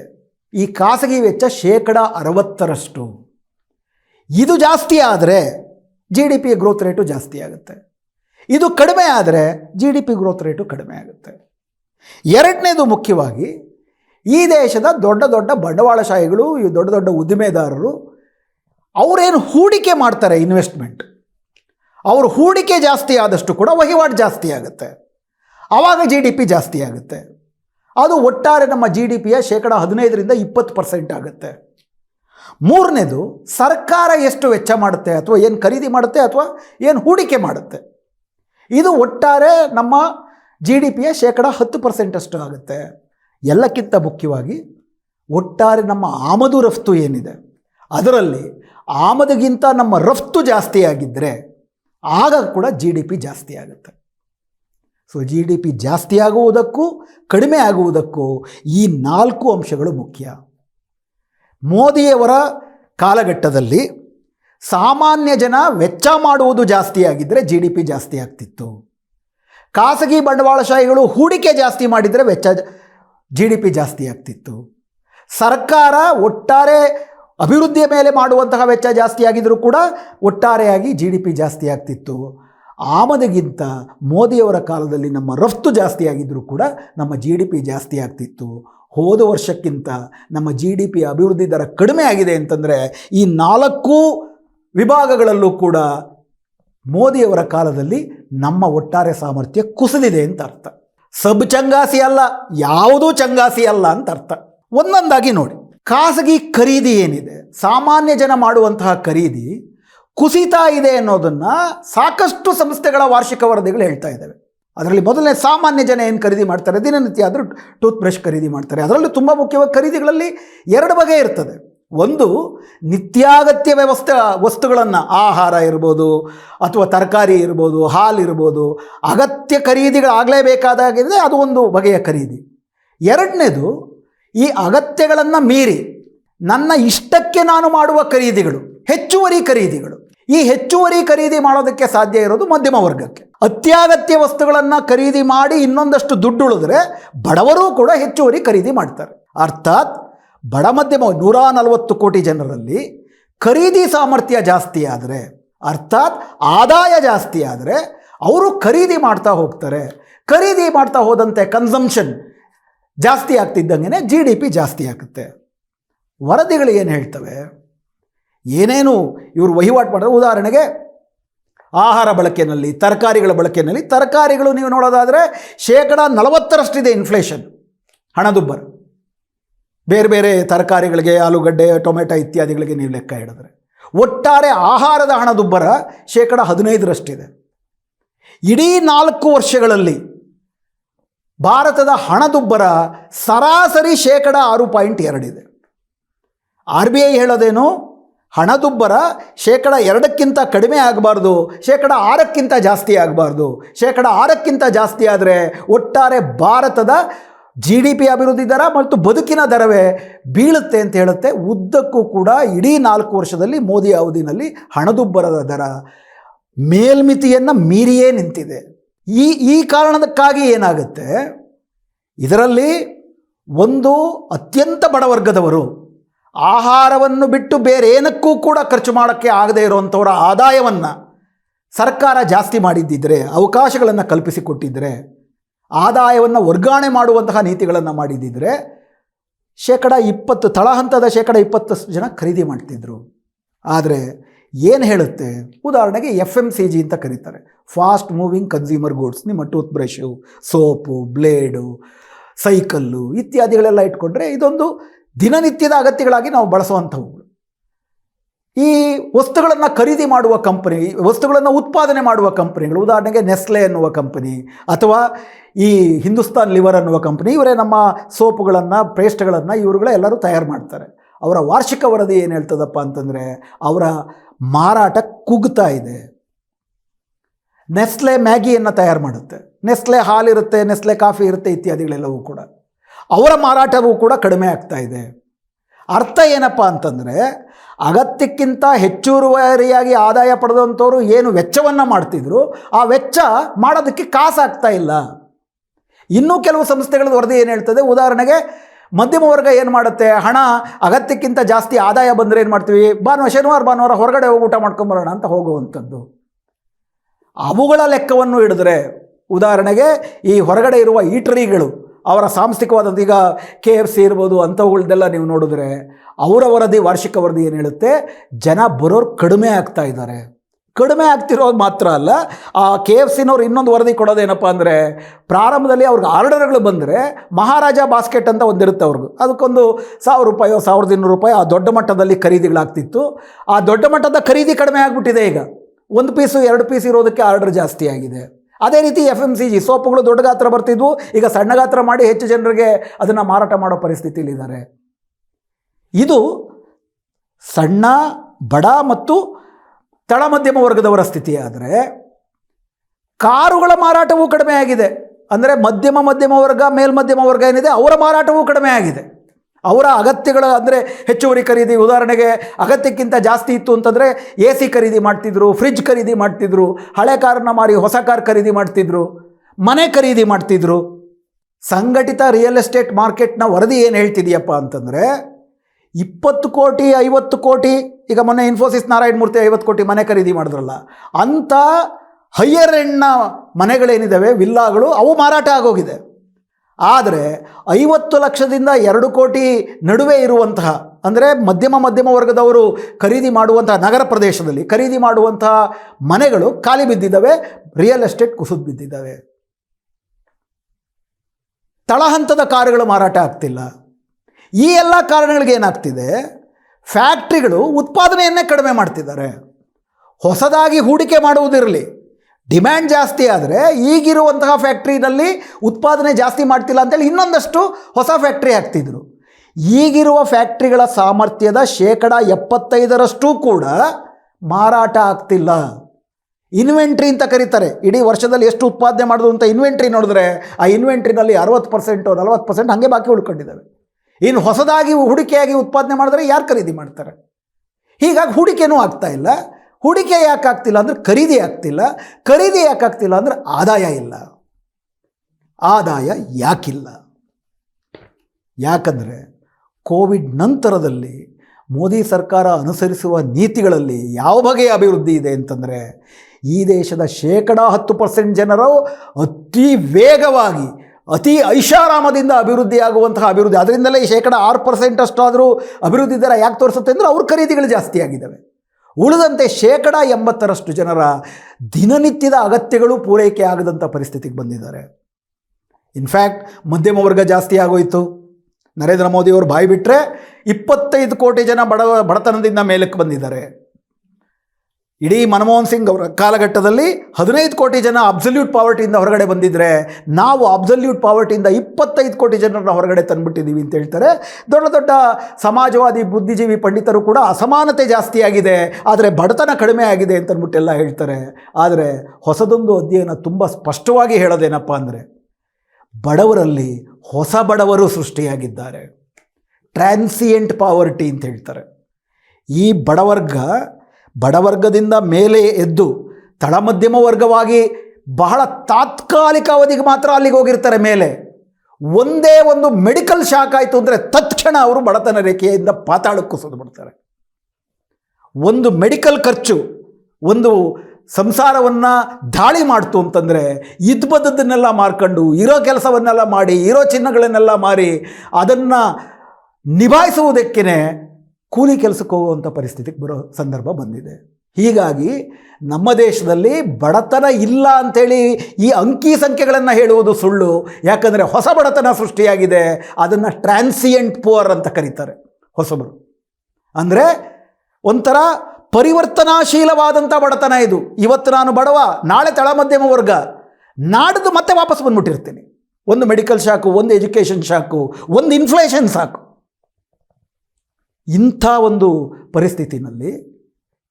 ಈ ಖಾಸಗಿ ವೆಚ್ಚ ಶೇಕಡ ಅರವತ್ತರಷ್ಟು. ಇದು ಜಾಸ್ತಿ ಆದರೆ G D P growth rate ಜಾಸ್ತಿ ಆಗುತ್ತೆ. ಇದು ಕಡಿಮೆ ಆದರೆ G D P growth rate ಕಡಿಮೆ ಆಗುತ್ತೆ. ಎರಡನೇದು ಮುಖ್ಯವಾಗಿ ಈ ದೇಶದ ದೊಡ್ಡ ದೊಡ್ಡ ಬಂಡವಾಳಶಾಹಿಗಳು, ಈ ದೊಡ್ಡ ದೊಡ್ಡ ಉದ್ದಿಮೆದಾರರು ಅವರೇನು ಹೂಡಿಕೆ ಮಾಡ್ತಾರೆ ಇನ್ವೆಸ್ಟ್ಮೆಂಟ್ ಅವರು ಹೂಡಿಕೆ ಜಾಸ್ತಿ ಆದಷ್ಟು ಕೂಡ ವಹಿವಾಟು ಜಾಸ್ತಿ ಆಗುತ್ತೆ. ಆವಾಗ ಜಿ ಡಿ ಪಿ ಜಾಸ್ತಿ ಆಗುತ್ತೆ. ಅದು ಒಟ್ಟಾರೆ ನಮ್ಮ ಜಿ ಡಿ ಪಿಯ ಶೇಕಡ ಹದಿನೈದರಿಂದ ಇಪ್ಪತ್ತು ಪರ್ಸೆಂಟ್ ಆಗುತ್ತೆ. ಮೂರನೇದು, ಸರ್ಕಾರ ಎಷ್ಟು ವೆಚ್ಚ ಮಾಡುತ್ತೆ ಅಥವಾ ಏನು ಖರೀದಿ ಮಾಡುತ್ತೆ ಅಥವಾ ಏನು ಹೂಡಿಕೆ ಮಾಡುತ್ತೆ? ಇದು ಒಟ್ಟಾರೆ ನಮ್ಮ ಜಿ ಡಿ ಪಿಯ ಶೇಕಡ ಹತ್ತು ಪರ್ಸೆಂಟಷ್ಟು ಆಗುತ್ತೆ. ಎಲ್ಲಕ್ಕಿಂತ ಮುಖ್ಯವಾಗಿ ಒಟ್ಟಾರೆ ನಮ್ಮ ಆಮದು ರಫ್ತು ಏನಿದೆ? ಅದರಲ್ಲಿ ಆಮದಿಗಿಂತ ನಮ್ಮ ರಫ್ತು ಜಾಸ್ತಿ ಆಗಿದ್ದರೆ ಆಗ ಕೂಡ ಜಿ ಡಿ ಪಿ ಜಾಸ್ತಿ ಆಗುತ್ತೆ. ಸೊ ಜಿ ಡಿ ಪಿ ಜಾಸ್ತಿ ಆಗುವುದಕ್ಕೂ ಕಡಿಮೆ ಆಗುವುದಕ್ಕೂ ಈ ನಾಲ್ಕು ಅಂಶಗಳು ಮುಖ್ಯ. ಮೋದಿಯವರ ಕಾಲಘಟ್ಟದಲ್ಲಿ ಸಾಮಾನ್ಯ ಜನ ವೆಚ್ಚ ಮಾಡುವುದು ಜಾಸ್ತಿ ಆಗಿದ್ದರೆ ಜಿ ಡಿ ಪಿ ಜಾಸ್ತಿ ಆಗ್ತಿತ್ತು. ಖಾಸಗಿ ಬಂಡವಾಳಶಾಹಿಗಳು ಹೂಡಿಕೆ ಜಾಸ್ತಿ ಮಾಡಿದರೆ ವೆಚ್ಚ ಜಿ ಡಿ ಪಿ ಜಾಸ್ತಿ ಆಗ್ತಿತ್ತು. ಸರ್ಕಾರ ಒಟ್ಟಾರೆ ಅಭಿವೃದ್ಧಿಯ ಮೇಲೆ ಮಾಡುವಂತಹ ವೆಚ್ಚ ಜಾಸ್ತಿ ಆಗಿದ್ದರೂ ಕೂಡ ಒಟ್ಟಾರೆಯಾಗಿ ಜಿ ಡಿ ಪಿ ಜಾಸ್ತಿ ಆಗ್ತಿತ್ತು. ಆಮದಿಗಿಂತ ಮೋದಿಯವರ ಕಾಲದಲ್ಲಿ ನಮ್ಮ ರಫ್ತು ಜಾಸ್ತಿ ಆಗಿದ್ದರೂ ಕೂಡ ನಮ್ಮ ಜಿ ಡಿ ಪಿ ಜಾಸ್ತಿ ಆಗ್ತಿತ್ತು. ಹೋದ ವರ್ಷಕ್ಕಿಂತ ನಮ್ಮ ಜಿ ಡಿ ಪಿ ಅಭಿವೃದ್ಧಿ ದರ ಕಡಿಮೆ ಆಗಿದೆ ಅಂತಂದರೆ ಈ ನಾಲ್ಕು ವಿಭಾಗಗಳಲ್ಲೂ ಕೂಡ ಮೋದಿಯವರ ಕಾಲದಲ್ಲಿ ನಮ್ಮ ಒಟ್ಟಾರೆ ಸಾಮರ್ಥ್ಯ ಕುಸಿದಿದೆ ಅಂತ ಅರ್ಥ. ಸಬ್ ಚಂಗಾಸಿ ಅಲ್ಲ, ಯಾವುದೂ ಚಂಗಾಸಿ ಅಲ್ಲ ಅಂತ ಅರ್ಥ. ಒಂದೊಂದಾಗಿ ನೋಡಿ, ಖಾಸಗಿ ಖರೀದಿ ಏನಿದೆ? ಸಾಮಾನ್ಯ ಜನ ಮಾಡುವಂತಹ ಖರೀದಿ ಕುಸಿತಾ ಇದೆ ಅನ್ನೋದನ್ನು ಸಾಕಷ್ಟು ಸಂಸ್ಥೆಗಳ ವಾರ್ಷಿಕ ವರದಿಗಳು ಹೇಳ್ತಾ ಇದ್ದಾವೆ. ಅದರಲ್ಲಿ ಮೊದಲನೇ ಸಾಮಾನ್ಯ ಜನ ಏನು ಖರೀದಿ ಮಾಡ್ತಾರೆ? ದಿನನಿತ್ಯ ಆದರೂ ಟೂತ್ ಬ್ರಷ್ ಖರೀದಿ ಮಾಡ್ತಾರೆ. ಅದರಲ್ಲೂ ತುಂಬ ಮುಖ್ಯವಾಗಿ ಖರೀದಿಗಳಲ್ಲಿ ಎರಡು ಬಗೆ ಇರ್ತದೆ. ಒಂದು, ನಿತ್ಯಾಗತ್ಯ ವ್ಯವಸ್ಥೆ, ವಸ್ತುಗಳನ್ನು, ಆಹಾರ ಇರ್ಬೋದು ಅಥವಾ ತರಕಾರಿ ಇರ್ಬೋದು, ಹಾಲು ಇರ್ಬೋದು, ಅಗತ್ಯ ಖರೀದಿಗಳಾಗಲೇಬೇಕಾದಾಗಿದೆ ಅದು ಒಂದು ಬಗೆಯ ಖರೀದಿ. ಎರಡನೇದು, ಈ ಅಗತ್ಯಗಳನ್ನು ಮೀರಿ ನನ್ನ ಇಷ್ಟಕ್ಕೆ ನಾನು ಮಾಡುವ ಖರೀದಿಗಳು, ಹೆಚ್ಚುವರಿ ಖರೀದಿಗಳು. ಈ ಹೆಚ್ಚುವರಿ ಖರೀದಿ ಮಾಡೋದಕ್ಕೆ ಸಾಧ್ಯ ಇರೋದು ಮಧ್ಯಮ ವರ್ಗಕ್ಕೆ. ಅತ್ಯಗತ್ಯ ವಸ್ತುಗಳನ್ನು ಖರೀದಿ ಮಾಡಿ ಇನ್ನೊಂದಷ್ಟು ದುಡ್ಡು ಉಳಿದ್ರೆ ಬಡವರೂ ಕೂಡ ಹೆಚ್ಚುವರಿ ಖರೀದಿ ಮಾಡ್ತಾರೆ. ಅರ್ಥಾತ್ ಬಡ ಮಧ್ಯಮ ನೂರ ನಲವತ್ತು ಕೋಟಿ ಜನರಲ್ಲಿ ಖರೀದಿ ಸಾಮರ್ಥ್ಯ ಜಾಸ್ತಿ ಆದರೆ, ಅರ್ಥಾತ್ ಆದಾಯ ಜಾಸ್ತಿ ಆದರೆ ಅವರು ಖರೀದಿ ಮಾಡ್ತಾ ಹೋಗ್ತಾರೆ. ಖರೀದಿ ಮಾಡ್ತಾ ಹೋದಂತೆ ಕನ್ಸಂಪ್ಷನ್ ಜಾಸ್ತಿ ಆಗ್ತಿದ್ದಂಗೆ ಜಿ ಡಿ ಪಿ ಜಾಸ್ತಿ ಆಗುತ್ತೆ. ವರದಿಗಳು ಏನು ಹೇಳ್ತವೆ? ಏನೇನು ಇವರು ವಹಿವಾಟು ಮಾಡಿದ್ರೆ? ಉದಾಹರಣೆಗೆ ಆಹಾರ ಬಳಕೆಯಲ್ಲಿ ತರಕಾರಿಗಳ ಬಳಕೆಯಲ್ಲಿ ತರಕಾರಿಗಳು ನೀವು ನೋಡೋದಾದರೆ ಶೇಕಡ ನಲವತ್ತರಷ್ಟಿದೆ ಇನ್ಫ್ಲೇಷನ್ ಹಣದುಬ್ಬರ. ಬೇರೆ ಬೇರೆ ತರಕಾರಿಗಳಿಗೆ, ಆಲೂಗಡ್ಡೆ, ಟೊಮೆಟೊ ಇತ್ಯಾದಿಗಳಿಗೆ ನೀವು ಲೆಕ್ಕ ಹಿಡಿದ್ರೆ ಒಟ್ಟಾರೆ ಆಹಾರದ ಹಣದುಬ್ಬರ ಶೇಕಡ ಹದಿನೈದರಷ್ಟಿದೆ. ಇಡೀ ನಾಲ್ಕು ವರ್ಷಗಳಲ್ಲಿ ಭಾರತದ ಹಣದುಬ್ಬರ ಸರಾಸರಿ ಶೇಕಡ ಆರು ಪಾಯಿಂಟ್ ಎರಡಿದೆ. ಆರ್ ಬಿ ಐ ಹೇಳೋದೇನು? ಹಣದುಬ್ಬರ ಶೇಕಡ ಎರಡಕ್ಕಿಂತ ಕಡಿಮೆ ಆಗಬಾರ್ದು, ಶೇಕಡ ಆರಕ್ಕಿಂತ ಜಾಸ್ತಿ ಆಗಬಾರ್ದು. ಶೇಕಡ ಆರಕ್ಕಿಂತ ಜಾಸ್ತಿ ಆದರೆ ಒಟ್ಟಾರೆ ಭಾರತದ ಜಿ ಡಿ ಪಿ ಅಭಿವೃದ್ಧಿ ದರ ಮತ್ತು ಬದುಕಿನ ದರವೇ ಬೀಳುತ್ತೆ ಅಂತ ಹೇಳುತ್ತೆ. ಉದ್ದಕ್ಕೂ ಕೂಡ ಇಡೀ ನಾಲ್ಕು ವರ್ಷದಲ್ಲಿ ಮೋದಿ ಅವಧಿನಲ್ಲಿ ಹಣದುಬ್ಬರದ ದರ ಮೇಲ್ಮಿತಿಯನ್ನು ಮೀರಿಯೇ ನಿಂತಿದೆ. ಈ ಈ ಕಾರಣಕ್ಕಾಗಿ ಏನಾಗುತ್ತೆ? ಇದರಲ್ಲಿ ಒಂದು ಅತ್ಯಂತ ಬಡವರ್ಗದವರು ಆಹಾರವನ್ನು ಬಿಟ್ಟು ಬೇರೆ ಏನಕ್ಕೂ ಕೂಡ ಖರ್ಚು ಮಾಡೋಕ್ಕೆ ಆಗದೇ ಇರುವಂಥವರ ಆದಾಯವನ್ನು ಸರ್ಕಾರ ಜಾಸ್ತಿ ಮಾಡಿದ್ದಿದ್ದರೆ ಅವಕಾಶಗಳನ್ನು ಕಲ್ಪಿಸಿಕೊಟ್ಟಿದ್ದರೆ ಆದಾಯವನ್ನು ವರ್ಗಾವಣೆ ಮಾಡುವಂತಹ ನೀತಿಗಳನ್ನು ಮಾಡಿದ್ದಿದ್ದರೆ ಶೇಕಡ ಇಪ್ಪತ್ತು ತಳಹಂತದ ಶೇಕಡ ಇಪ್ಪತ್ತು ಜನ ಖರೀದಿ ಮಾಡ್ತಿದ್ರು. ಆದರೆ ಏನು ಹೇಳುತ್ತೆ? ಉದಾಹರಣೆಗೆ ಎಫ್ ಎಂ ಸಿ ಜಿ ಅಂತ ಕರೀತಾರೆ. ಫಾಸ್ಟ್ ಮೂವಿಂಗ್ ಕನ್ಸ್ಯೂಮರ್ ಗೂಡ್ಸ್ ನಿಮ್ಮ tooth brush soap blade cycle ಇತ್ಯಾದಿಗಳೆಲ್ಲ ಇಟ್ಕೊಂಡ್ರೆ ಇದೊಂದು ದಿನನಿತ್ಯದ ಅಗತ್ಯಗಳಾಗಿ ನಾವು ಬಳಸುವಂಥವುಗಳು ಈ ವಸ್ತುಗಳನ್ನು ಖರೀದಿ ಮಾಡುವ ಕಂಪನಿ, ವಸ್ತುಗಳನ್ನು ಉತ್ಪಾದನೆ ಮಾಡುವ ಕಂಪನಿಗಳು, ಉದಾಹರಣೆಗೆ ನೆಸ್ಲೆ ಎನ್ನುವ ಕಂಪನಿ ಅಥವಾ ಈ ಹಿಂದೂಸ್ತಾನ್ ಲಿವರ್ ಅನ್ನುವ ಕಂಪನಿ, ಇವರೇ ನಮ್ಮ ಸೋಪುಗಳನ್ನು, ಪೇಸ್ಟ್ಗಳನ್ನು ಇವರುಗಳೇ ಎಲ್ಲರೂ ತಯಾರು ಮಾಡ್ತಾರೆ. ಅವರ ವಾರ್ಷಿಕ ವರದಿ ಏನು ಹೇಳ್ತದಪ್ಪ ಅಂತಂದರೆ, ಅವರ ಮಾರಾಟ ಕುಗ್ತಾ ಇದೆ. ನೆಸ್ಲೆ ಮ್ಯಾಗಿಯನ್ನು ತಯಾರು ಮಾಡುತ್ತೆ. ನೆಸ್ಲೆ ಹಾಲಿರುತ್ತೆ ನೆಸ್ಲೆ ಕಾಫಿ ಇರುತ್ತೆ ಇತ್ಯಾದಿಗಳೆಲ್ಲವೂ ಕೂಡ. ಅವರ ಮಾರಾಟವೂ ಕೂಡ ಕಡಿಮೆ ಆಗ್ತಾ ಇದೆ. ಅರ್ಥ ಏನಪ್ಪ ಅಂತಂದರೆ, ಅಗತ್ಯಕ್ಕಿಂತ ಹೆಚ್ಚುವರಿಯಾಗಿ ಆದಾಯ ಪಡೆದಂಥವ್ರು ಏನು ವೆಚ್ಚವನ್ನು ಮಾಡ್ತಿದ್ರು, ಆ ವೆಚ್ಚ ಮಾಡೋದಕ್ಕೆ ಕಾಸಾಗ್ತಾ ಇಲ್ಲ. ಇನ್ನೂ ಕೆಲವು ಸಂಸ್ಥೆಗಳ ವರದಿ ಏನು ಹೇಳ್ತದೆ, ಉದಾಹರಣೆಗೆ ಮಧ್ಯಮ ವರ್ಗ ಏನು ಮಾಡುತ್ತೆ, ಹಣ ಅಗತ್ಯಕ್ಕಿಂತ ಜಾಸ್ತಿ ಆದಾಯ ಬಂದರೆ ಏನು ಮಾಡ್ತೀವಿ, ಭಾನುವಾರ, ಶನಿವಾರ, ಭಾನುವಾರ ಹೊರಗಡೆ ಹೋಗಿ ಊಟ ಮಾಡ್ಕೊಂಬರೋಣ ಅಂತ ಹೋಗುವಂಥದ್ದು. ಅವುಗಳ ಲೆಕ್ಕವನ್ನು ಹಿಡಿದ್ರೆ, ಉದಾಹರಣೆಗೆ ಈ ಹೊರಗಡೆ ಇರುವ ಈಟರಿಗಳು ಅವರ ಸಾಂಸ್ಥಿಕವಾದಂಥ ಈಗ ಕೆ ಎಫ್ ಸಿ ಇರ್ಬೋದು ಅಂಥವುಗಳದ್ದೆಲ್ಲ ನೀವು ನೋಡಿದ್ರೆ ಅವರ ವರದಿ ವಾರ್ಷಿಕ ವರದಿ ಏನು ಹೇಳುತ್ತೆ? ಜನ ಬರೋರು ಕಡಿಮೆ ಆಗ್ತಾ ಇದ್ದಾರೆ. ಕಡಿಮೆ ಆಗ್ತಿರೋದು ಮಾತ್ರ ಅಲ್ಲ, ಆ ಕೆ ಎಫ್ ಸಿನವ್ರು ಇನ್ನೊಂದು ವರದಿ ಕೊಡೋದೇನಪ್ಪ ಅಂದರೆ ಪ್ರಾರಂಭದಲ್ಲಿ ಅವ್ರಿಗೆ ಆರ್ಡರ್ಗಳು ಬಂದರೆ ಮಹಾರಾಜ ಬಾಸ್ಕೆಟ್ ಅಂತ ಒಂದಿರುತ್ತೆ ಅವ್ರಿಗೆ ಅದಕ್ಕೊಂದು ಸಾವಿರ ರೂಪಾಯೋ, ಸಾವಿರದ ಇನ್ನೂರು ರೂಪಾಯಿ ಆ ದೊಡ್ಡ ಮಟ್ಟದಲ್ಲಿ ಖರೀದಿಗಳಾಗ್ತಿತ್ತು. ಆ ದೊಡ್ಡ ಮಟ್ಟದ ಖರೀದಿ ಕಡಿಮೆ ಆಗಿಬಿಟ್ಟಿದೆ ಈಗ. ಒಂದು ಪೀಸು, ಎರಡು ಪೀಸ್ ಇರೋದಕ್ಕೆ ಆರ್ಡರ್ ಜಾಸ್ತಿ ಆಗಿದೆ. ಅದೇ ರೀತಿ ಎಫ್ ಎಂ ಸಿ ಜಿ ಸೋಪುಗಳು ದೊಡ್ಡ ಗಾತ್ರ ಬರ್ತಿದ್ವು. ಈಗ ಸಣ್ಣ ಗಾತ್ರ ಮಾಡಿ ಹೆಚ್ಚು ಜನರಿಗೆ ಅದನ್ನು ಮಾರಾಟ ಮಾಡೋ ಪರಿಸ್ಥಿತಿಯಲ್ಲಿದ್ದಾರೆ. ಇದು ಸಣ್ಣ, ಬಡ ಮತ್ತು ತಳ ಮಧ್ಯಮ ವರ್ಗದವರ ಸ್ಥಿತಿ ಆದರೆ ಕಾರುಗಳ ಮಾರಾಟವೂ ಕಡಿಮೆ ಆಗಿದೆ. ಅಂದರೆ ಮಧ್ಯಮ ಮಧ್ಯಮ ವರ್ಗ, ಮೇಲ್ಮಧ್ಯಮ ವರ್ಗ ಏನಿದೆ, ಅವರ ಮಾರಾಟವೂ ಕಡಿಮೆ ಆಗಿದೆ. ಅವರ ಅಗತ್ಯಗಳ ಅಂದರೆ ಹೆಚ್ಚುವರಿ ಖರೀದಿ. ಉದಾಹರಣೆಗೆ ಅಗತ್ಯಕ್ಕಿಂತ ಜಾಸ್ತಿ ಇತ್ತು ಅಂತಂದರೆ ಎ ಸಿ ಖರೀದಿ ಮಾಡ್ತಿದ್ರು ಫ್ರಿಜ್ ಖರೀದಿ ಮಾಡ್ತಿದ್ರು, ಹಳೆ ಕಾರನ್ನ ಮಾರಿ ಹೊಸ ಕಾರ್ ಖರೀದಿ ಮಾಡ್ತಿದ್ರು, ಮನೆ ಖರೀದಿ ಮಾಡ್ತಿದ್ರು. ಸಂಘಟಿತ ರಿಯಲ್ ಎಸ್ಟೇಟ್ ಮಾರ್ಕೆಟ್ನ ವರದಿ ಏನು ಹೇಳ್ತಿದೆಯಪ್ಪ ಅಂತಂದರೆ ಇಪ್ಪತ್ತು ಕೋಟಿ, ಐವತ್ತು ಕೋಟಿ, ಈಗ ಮೊನ್ನೆ ಇನ್ಫೋಸಿಸ್ ನಾರಾಯಣ ಮೂರ್ತಿ ಐವತ್ತು ಕೋಟಿ ಮನೆ ಖರೀದಿ ಮಾಡಿದ್ರಲ್ಲ, ಅಂಥ ಹೈಯರ್ ಎಂಡ್ನ ಮನೆಗಳೇನಿದ್ದಾವೆ ವಿಲ್ಲಾಗಳು, ಅವು ಮಾರಾಟ ಆಗೋಗಿದೆ. ಆದರೆ ಐವತ್ತು ಲಕ್ಷದಿಂದ ಎರಡು ಕೋಟಿ ನಡುವೆ ಇರುವಂತಹ, ಅಂದರೆ ಮಧ್ಯಮ ಮಧ್ಯಮ ವರ್ಗದವರು ಖರೀದಿ ಮಾಡುವಂತಹ ನಗರ ಪ್ರದೇಶದಲ್ಲಿ ಖರೀದಿ ಮಾಡುವಂತಹ ಮನೆಗಳು ಖಾಲಿ ಬಿದ್ದಿದ್ದಾವೆ ರಿಯಲ್ ಎಸ್ಟೇಟ್ ಕುಸಿದು ಬಿದ್ದಿದ್ದಾವೆ. ತಳಹಂತದ ಕಾರುಗಳು ಮಾರಾಟ ಆಗ್ತಿಲ್ಲ. ಈ ಎಲ್ಲ ಕಾರಣಗಳಿಗೆ ಏನಾಗ್ತಿದೆ? ಫ್ಯಾಕ್ಟ್ರಿಗಳು ಉತ್ಪಾದನೆಯನ್ನೇ ಕಡಿಮೆ ಮಾಡ್ತಿದ್ದಾರೆ. ಹೊಸದಾಗಿ ಹೂಡಿಕೆ ಮಾಡುವುದಿರಲಿ. ಡಿಮ್ಯಾಂಡ್ ಜಾಸ್ತಿ ಆದರೆ ಈಗಿರುವಂತಹ ಫ್ಯಾಕ್ಟ್ರಿನಲ್ಲಿ ಉತ್ಪಾದನೆ ಜಾಸ್ತಿ ಮಾಡ್ತಿಲ್ಲ ಅಂತೇಳಿ ಇನ್ನೊಂದಷ್ಟು ಹೊಸ ಫ್ಯಾಕ್ಟ್ರಿ ಹಾಕ್ತಿದ್ರು. ಈಗಿರುವ ಫ್ಯಾಕ್ಟ್ರಿಗಳ ಸಾಮರ್ಥ್ಯದ ಶೇಕಡ ಎಪ್ಪತ್ತೈದರಷ್ಟು ಕೂಡ ಮಾರಾಟ ಆಗ್ತಿಲ್ಲ. ಇನ್ವೆಂಟ್ರಿ ಅಂತ ಕರೀತಾರೆ. ಇಡೀ ವರ್ಷದಲ್ಲಿ ಎಷ್ಟು ಉತ್ಪಾದನೆ ಮಾಡೋದು ಅಂತ ಇನ್ವೆಂಟ್ರಿ ನೋಡಿದ್ರೆ ಆ ಇನ್ವೆಂಟ್ರಿನಲ್ಲಿ ಅರವತ್ತು ಪರ್ಸೆಂಟು, ನಲವತ್ತು ಪರ್ಸೆಂಟ್ ಹಾಗೆ ಬಾಕಿ ಉಳ್ಕೊಂಡಿದ್ದಾವೆ. ಇನ್ನು ಹೊಸದಾಗಿ ಹೂಡಿಕೆಯಾಗಿ ಉತ್ಪಾದನೆ ಮಾಡಿದ್ರೆ ಯಾರು ಖರೀದಿ ಮಾಡ್ತಾರೆ? ಹೀಗಾಗಿ ಹೂಡಿಕೆನೂ ಆಗ್ತಾ ಇಲ್ಲ. ಹೂಡಿಕೆ ಯಾಕೆ ಆಗ್ತಿಲ್ಲ ಅಂದರೆ ಖರೀದಿ ಆಗ್ತಿಲ್ಲ. ಖರೀದಿ ಯಾಕೆ ಆಗ್ತಿಲ್ಲ ಅಂದರೆ ಆದಾಯ ಇಲ್ಲ. ಆದಾಯ ಯಾಕಿಲ್ಲ? ಯಾಕಂದರೆ ಕೋವಿಡ್ ನಂತರದಲ್ಲಿ ಮೋದಿ ಸರ್ಕಾರ ಅನುಸರಿಸುವ ನೀತಿಗಳಲ್ಲಿ ಯಾವ ಬಗೆಯ ಅಭಿವೃದ್ಧಿ ಇದೆ ಅಂತಂದರೆ ಈ ದೇಶದ ಶೇಕಡ ಹತ್ತು ಪರ್ಸೆಂಟ್ ಜನರು ಅತಿ ವೇಗವಾಗಿ, ಅತಿ ಐಷಾರಾಮದಿಂದ ಅಭಿವೃದ್ಧಿ ಆಗುವಂತಹ ಅಭಿವೃದ್ಧಿ. ಅದರಿಂದಲೇ ಶೇಕಡ ಆರು ಪರ್ಸೆಂಟ್ ಅಷ್ಟಾದರೂ ಅಭಿವೃದ್ಧಿ ದರ ಯಾಕೆ ತೋರಿಸುತ್ತೆ ಅಂದರೆ ಅವ್ರ ಖರೀದಿಗಳು ಜಾಸ್ತಿ ಆಗಿದ್ದಾವೆ. ಉಳಿದಂತೆ ಶೇಕಡ ಎಂಬತ್ತರಷ್ಟು ಜನರ ದಿನನಿತ್ಯದ ಅಗತ್ಯಗಳು ಪೂರೈಕೆ ಆಗದಂಥ ಪರಿಸ್ಥಿತಿಗೆ ಬಂದಿದ್ದಾರೆ. ಇನ್ಫ್ಯಾಕ್ಟ್ ಮಧ್ಯಮ ವರ್ಗ ಜಾಸ್ತಿ ಆಗೋಯಿತು. ನರೇಂದ್ರ ಮೋದಿಯವರು ಬಾಯಿ ಬಿಟ್ಟರೆ ಇಪ್ಪತ್ತೈದು ಕೋಟಿ ಜನ ಬಡ ಬಡತನದಿಂದ ಮೇಲಕ್ಕೆ ಬಂದಿದ್ದಾರೆ. ಇಡೀ ಮನಮೋಹನ್ ಸಿಂಗ್ ಅವರ ಕಾಲಘಟ್ಟದಲ್ಲಿ ಹದಿನೈದು ಕೋಟಿ ಜನ ಅಬ್ಸಲ್ಯೂಟ್ ಪಾವರ್ಟಿಯಿಂದ ಹೊರಗಡೆ ಬಂದಿದ್ದರೆ ನಾವು ಅಬ್ಸಲ್ಯೂಟ್ ಪಾವರ್ಟಿಯಿಂದ ಇಪ್ಪತ್ತೈದು ಕೋಟಿ ಜನರನ್ನ ಹೊರಗಡೆ ತಂದುಬಿಟ್ಟಿದ್ದೀವಿ ಅಂತ ಹೇಳ್ತಾರೆ. ದೊಡ್ಡ ದೊಡ್ಡ ಸಮಾಜವಾದಿ, ಬುದ್ಧಿಜೀವಿ ಪಂಡಿತರು ಕೂಡ ಅಸಮಾನತೆ ಜಾಸ್ತಿ ಆಗಿದೆ, ಆದರೆ ಬಡತನ ಕಡಿಮೆ ಆಗಿದೆ ಅಂತ ಅಂದ್ಬಿಟ್ಟೆಲ್ಲ ಹೇಳ್ತಾರೆ. ಆದರೆ ಹೊಸದೊಂದು ಅಧ್ಯಯನ ತುಂಬ ಸ್ಪಷ್ಟವಾಗಿ ಹೇಳೋದೇನಪ್ಪ ಅಂದರೆ, ಬಡವರಲ್ಲಿ ಹೊಸ ಬಡವರು ಸೃಷ್ಟಿಯಾಗಿದ್ದಾರೆ. ಟ್ರಾನ್ಸಿಯೆಂಟ್ ಪಾವರ್ಟಿ ಅಂತ ಹೇಳ್ತಾರೆ. ಈ ಬಡವರ್ಗ ಬಡವರ್ಗದಿಂದ ಮೇಲೆ ಎದ್ದು ತಳಮಧ್ಯಮ ವರ್ಗವಾಗಿ ಬಹಳ ತಾತ್ಕಾಲಿಕ ಅವಧಿಗೆ ಮಾತ್ರ ಅಲ್ಲಿಗೆ ಹೋಗಿರ್ತಾರೆ ಮೇಲೆ. ಒಂದೇ ಒಂದು ಮೆಡಿಕಲ್ ಶಾಕ್ ಆಯಿತು ಅಂದರೆ ತತ್ಕ್ಷಣ ಅವರು ಬಡತನ ರೇಖೆಯಿಂದ ಪಾತಾಳಕ್ಕೂ ಕುಸಿದು ಬಿಡ್ತಾರೆ. ಒಂದು ಮೆಡಿಕಲ್ ಖರ್ಚು, ಒಂದು ಸಂಸಾರವನ್ನು ದಾಳಿ ಮಾಡ್ತು ಅಂತಂದರೆ ಇದ್ಬದ್ದನ್ನೆಲ್ಲ ಮಾರ್ಕೊಂಡು, ಇರೋ ಕೆಲಸವನ್ನೆಲ್ಲ ಮಾಡಿ, ಇರೋ ಚಿನ್ನಗಳನ್ನೆಲ್ಲ ಮಾರಿ ಅದನ್ನು ನಿಭಾಯಿಸುವುದಕ್ಕೇ ಕೂಲಿ ಕೆಲಸಕ್ಕೆ ಹೋಗುವಂಥ ಪರಿಸ್ಥಿತಿಗೆ ಬರೋ ಸಂದರ್ಭ ಬಂದಿದೆ. ಹೀಗಾಗಿ ನಮ್ಮ ದೇಶದಲ್ಲಿ ಬಡತನ ಇಲ್ಲ ಅಂಥೇಳಿ ಈ ಅಂಕಿ ಸಂಖ್ಯೆಗಳನ್ನು ಹೇಳುವುದು ಸುಳ್ಳು. ಯಾಕಂದರೆ ಹೊಸ ಬಡತನ ಸೃಷ್ಟಿಯಾಗಿದೆ. ಅದನ್ನು ಟ್ರಾನ್ಸಿಯೆಂಟ್ ಪುವರ್ ಅಂತ ಕರೀತಾರೆ ಹೊಸಬರು. ಅಂದರೆ ಒಂಥರ ಪರಿವರ್ತನಾಶೀಲವಾದಂಥ ಬಡತನ ಇದು. ಇವತ್ತು ನಾನು ಬಡವ, ನಾಳೆ ತಳ ಮಧ್ಯಮ ವರ್ಗ. ನಾಡಿದ್ದು ಮತ್ತೆ ವಾಪಸ್ ಬಂದ್ಬಿಟ್ಟಿರ್ತೀನಿ. ಒಂದು ಮೆಡಿಕಲ್ ಶಾಕು ಒಂದು ಎಜುಕೇಷನ್ ಶಾಕು ಒಂದು ಇನ್ಫ್ಲೇಷನ್ ಸಾಕು. ಇಂಥ ಒಂದು ಪರಿಸ್ಥಿತಿನಲ್ಲಿ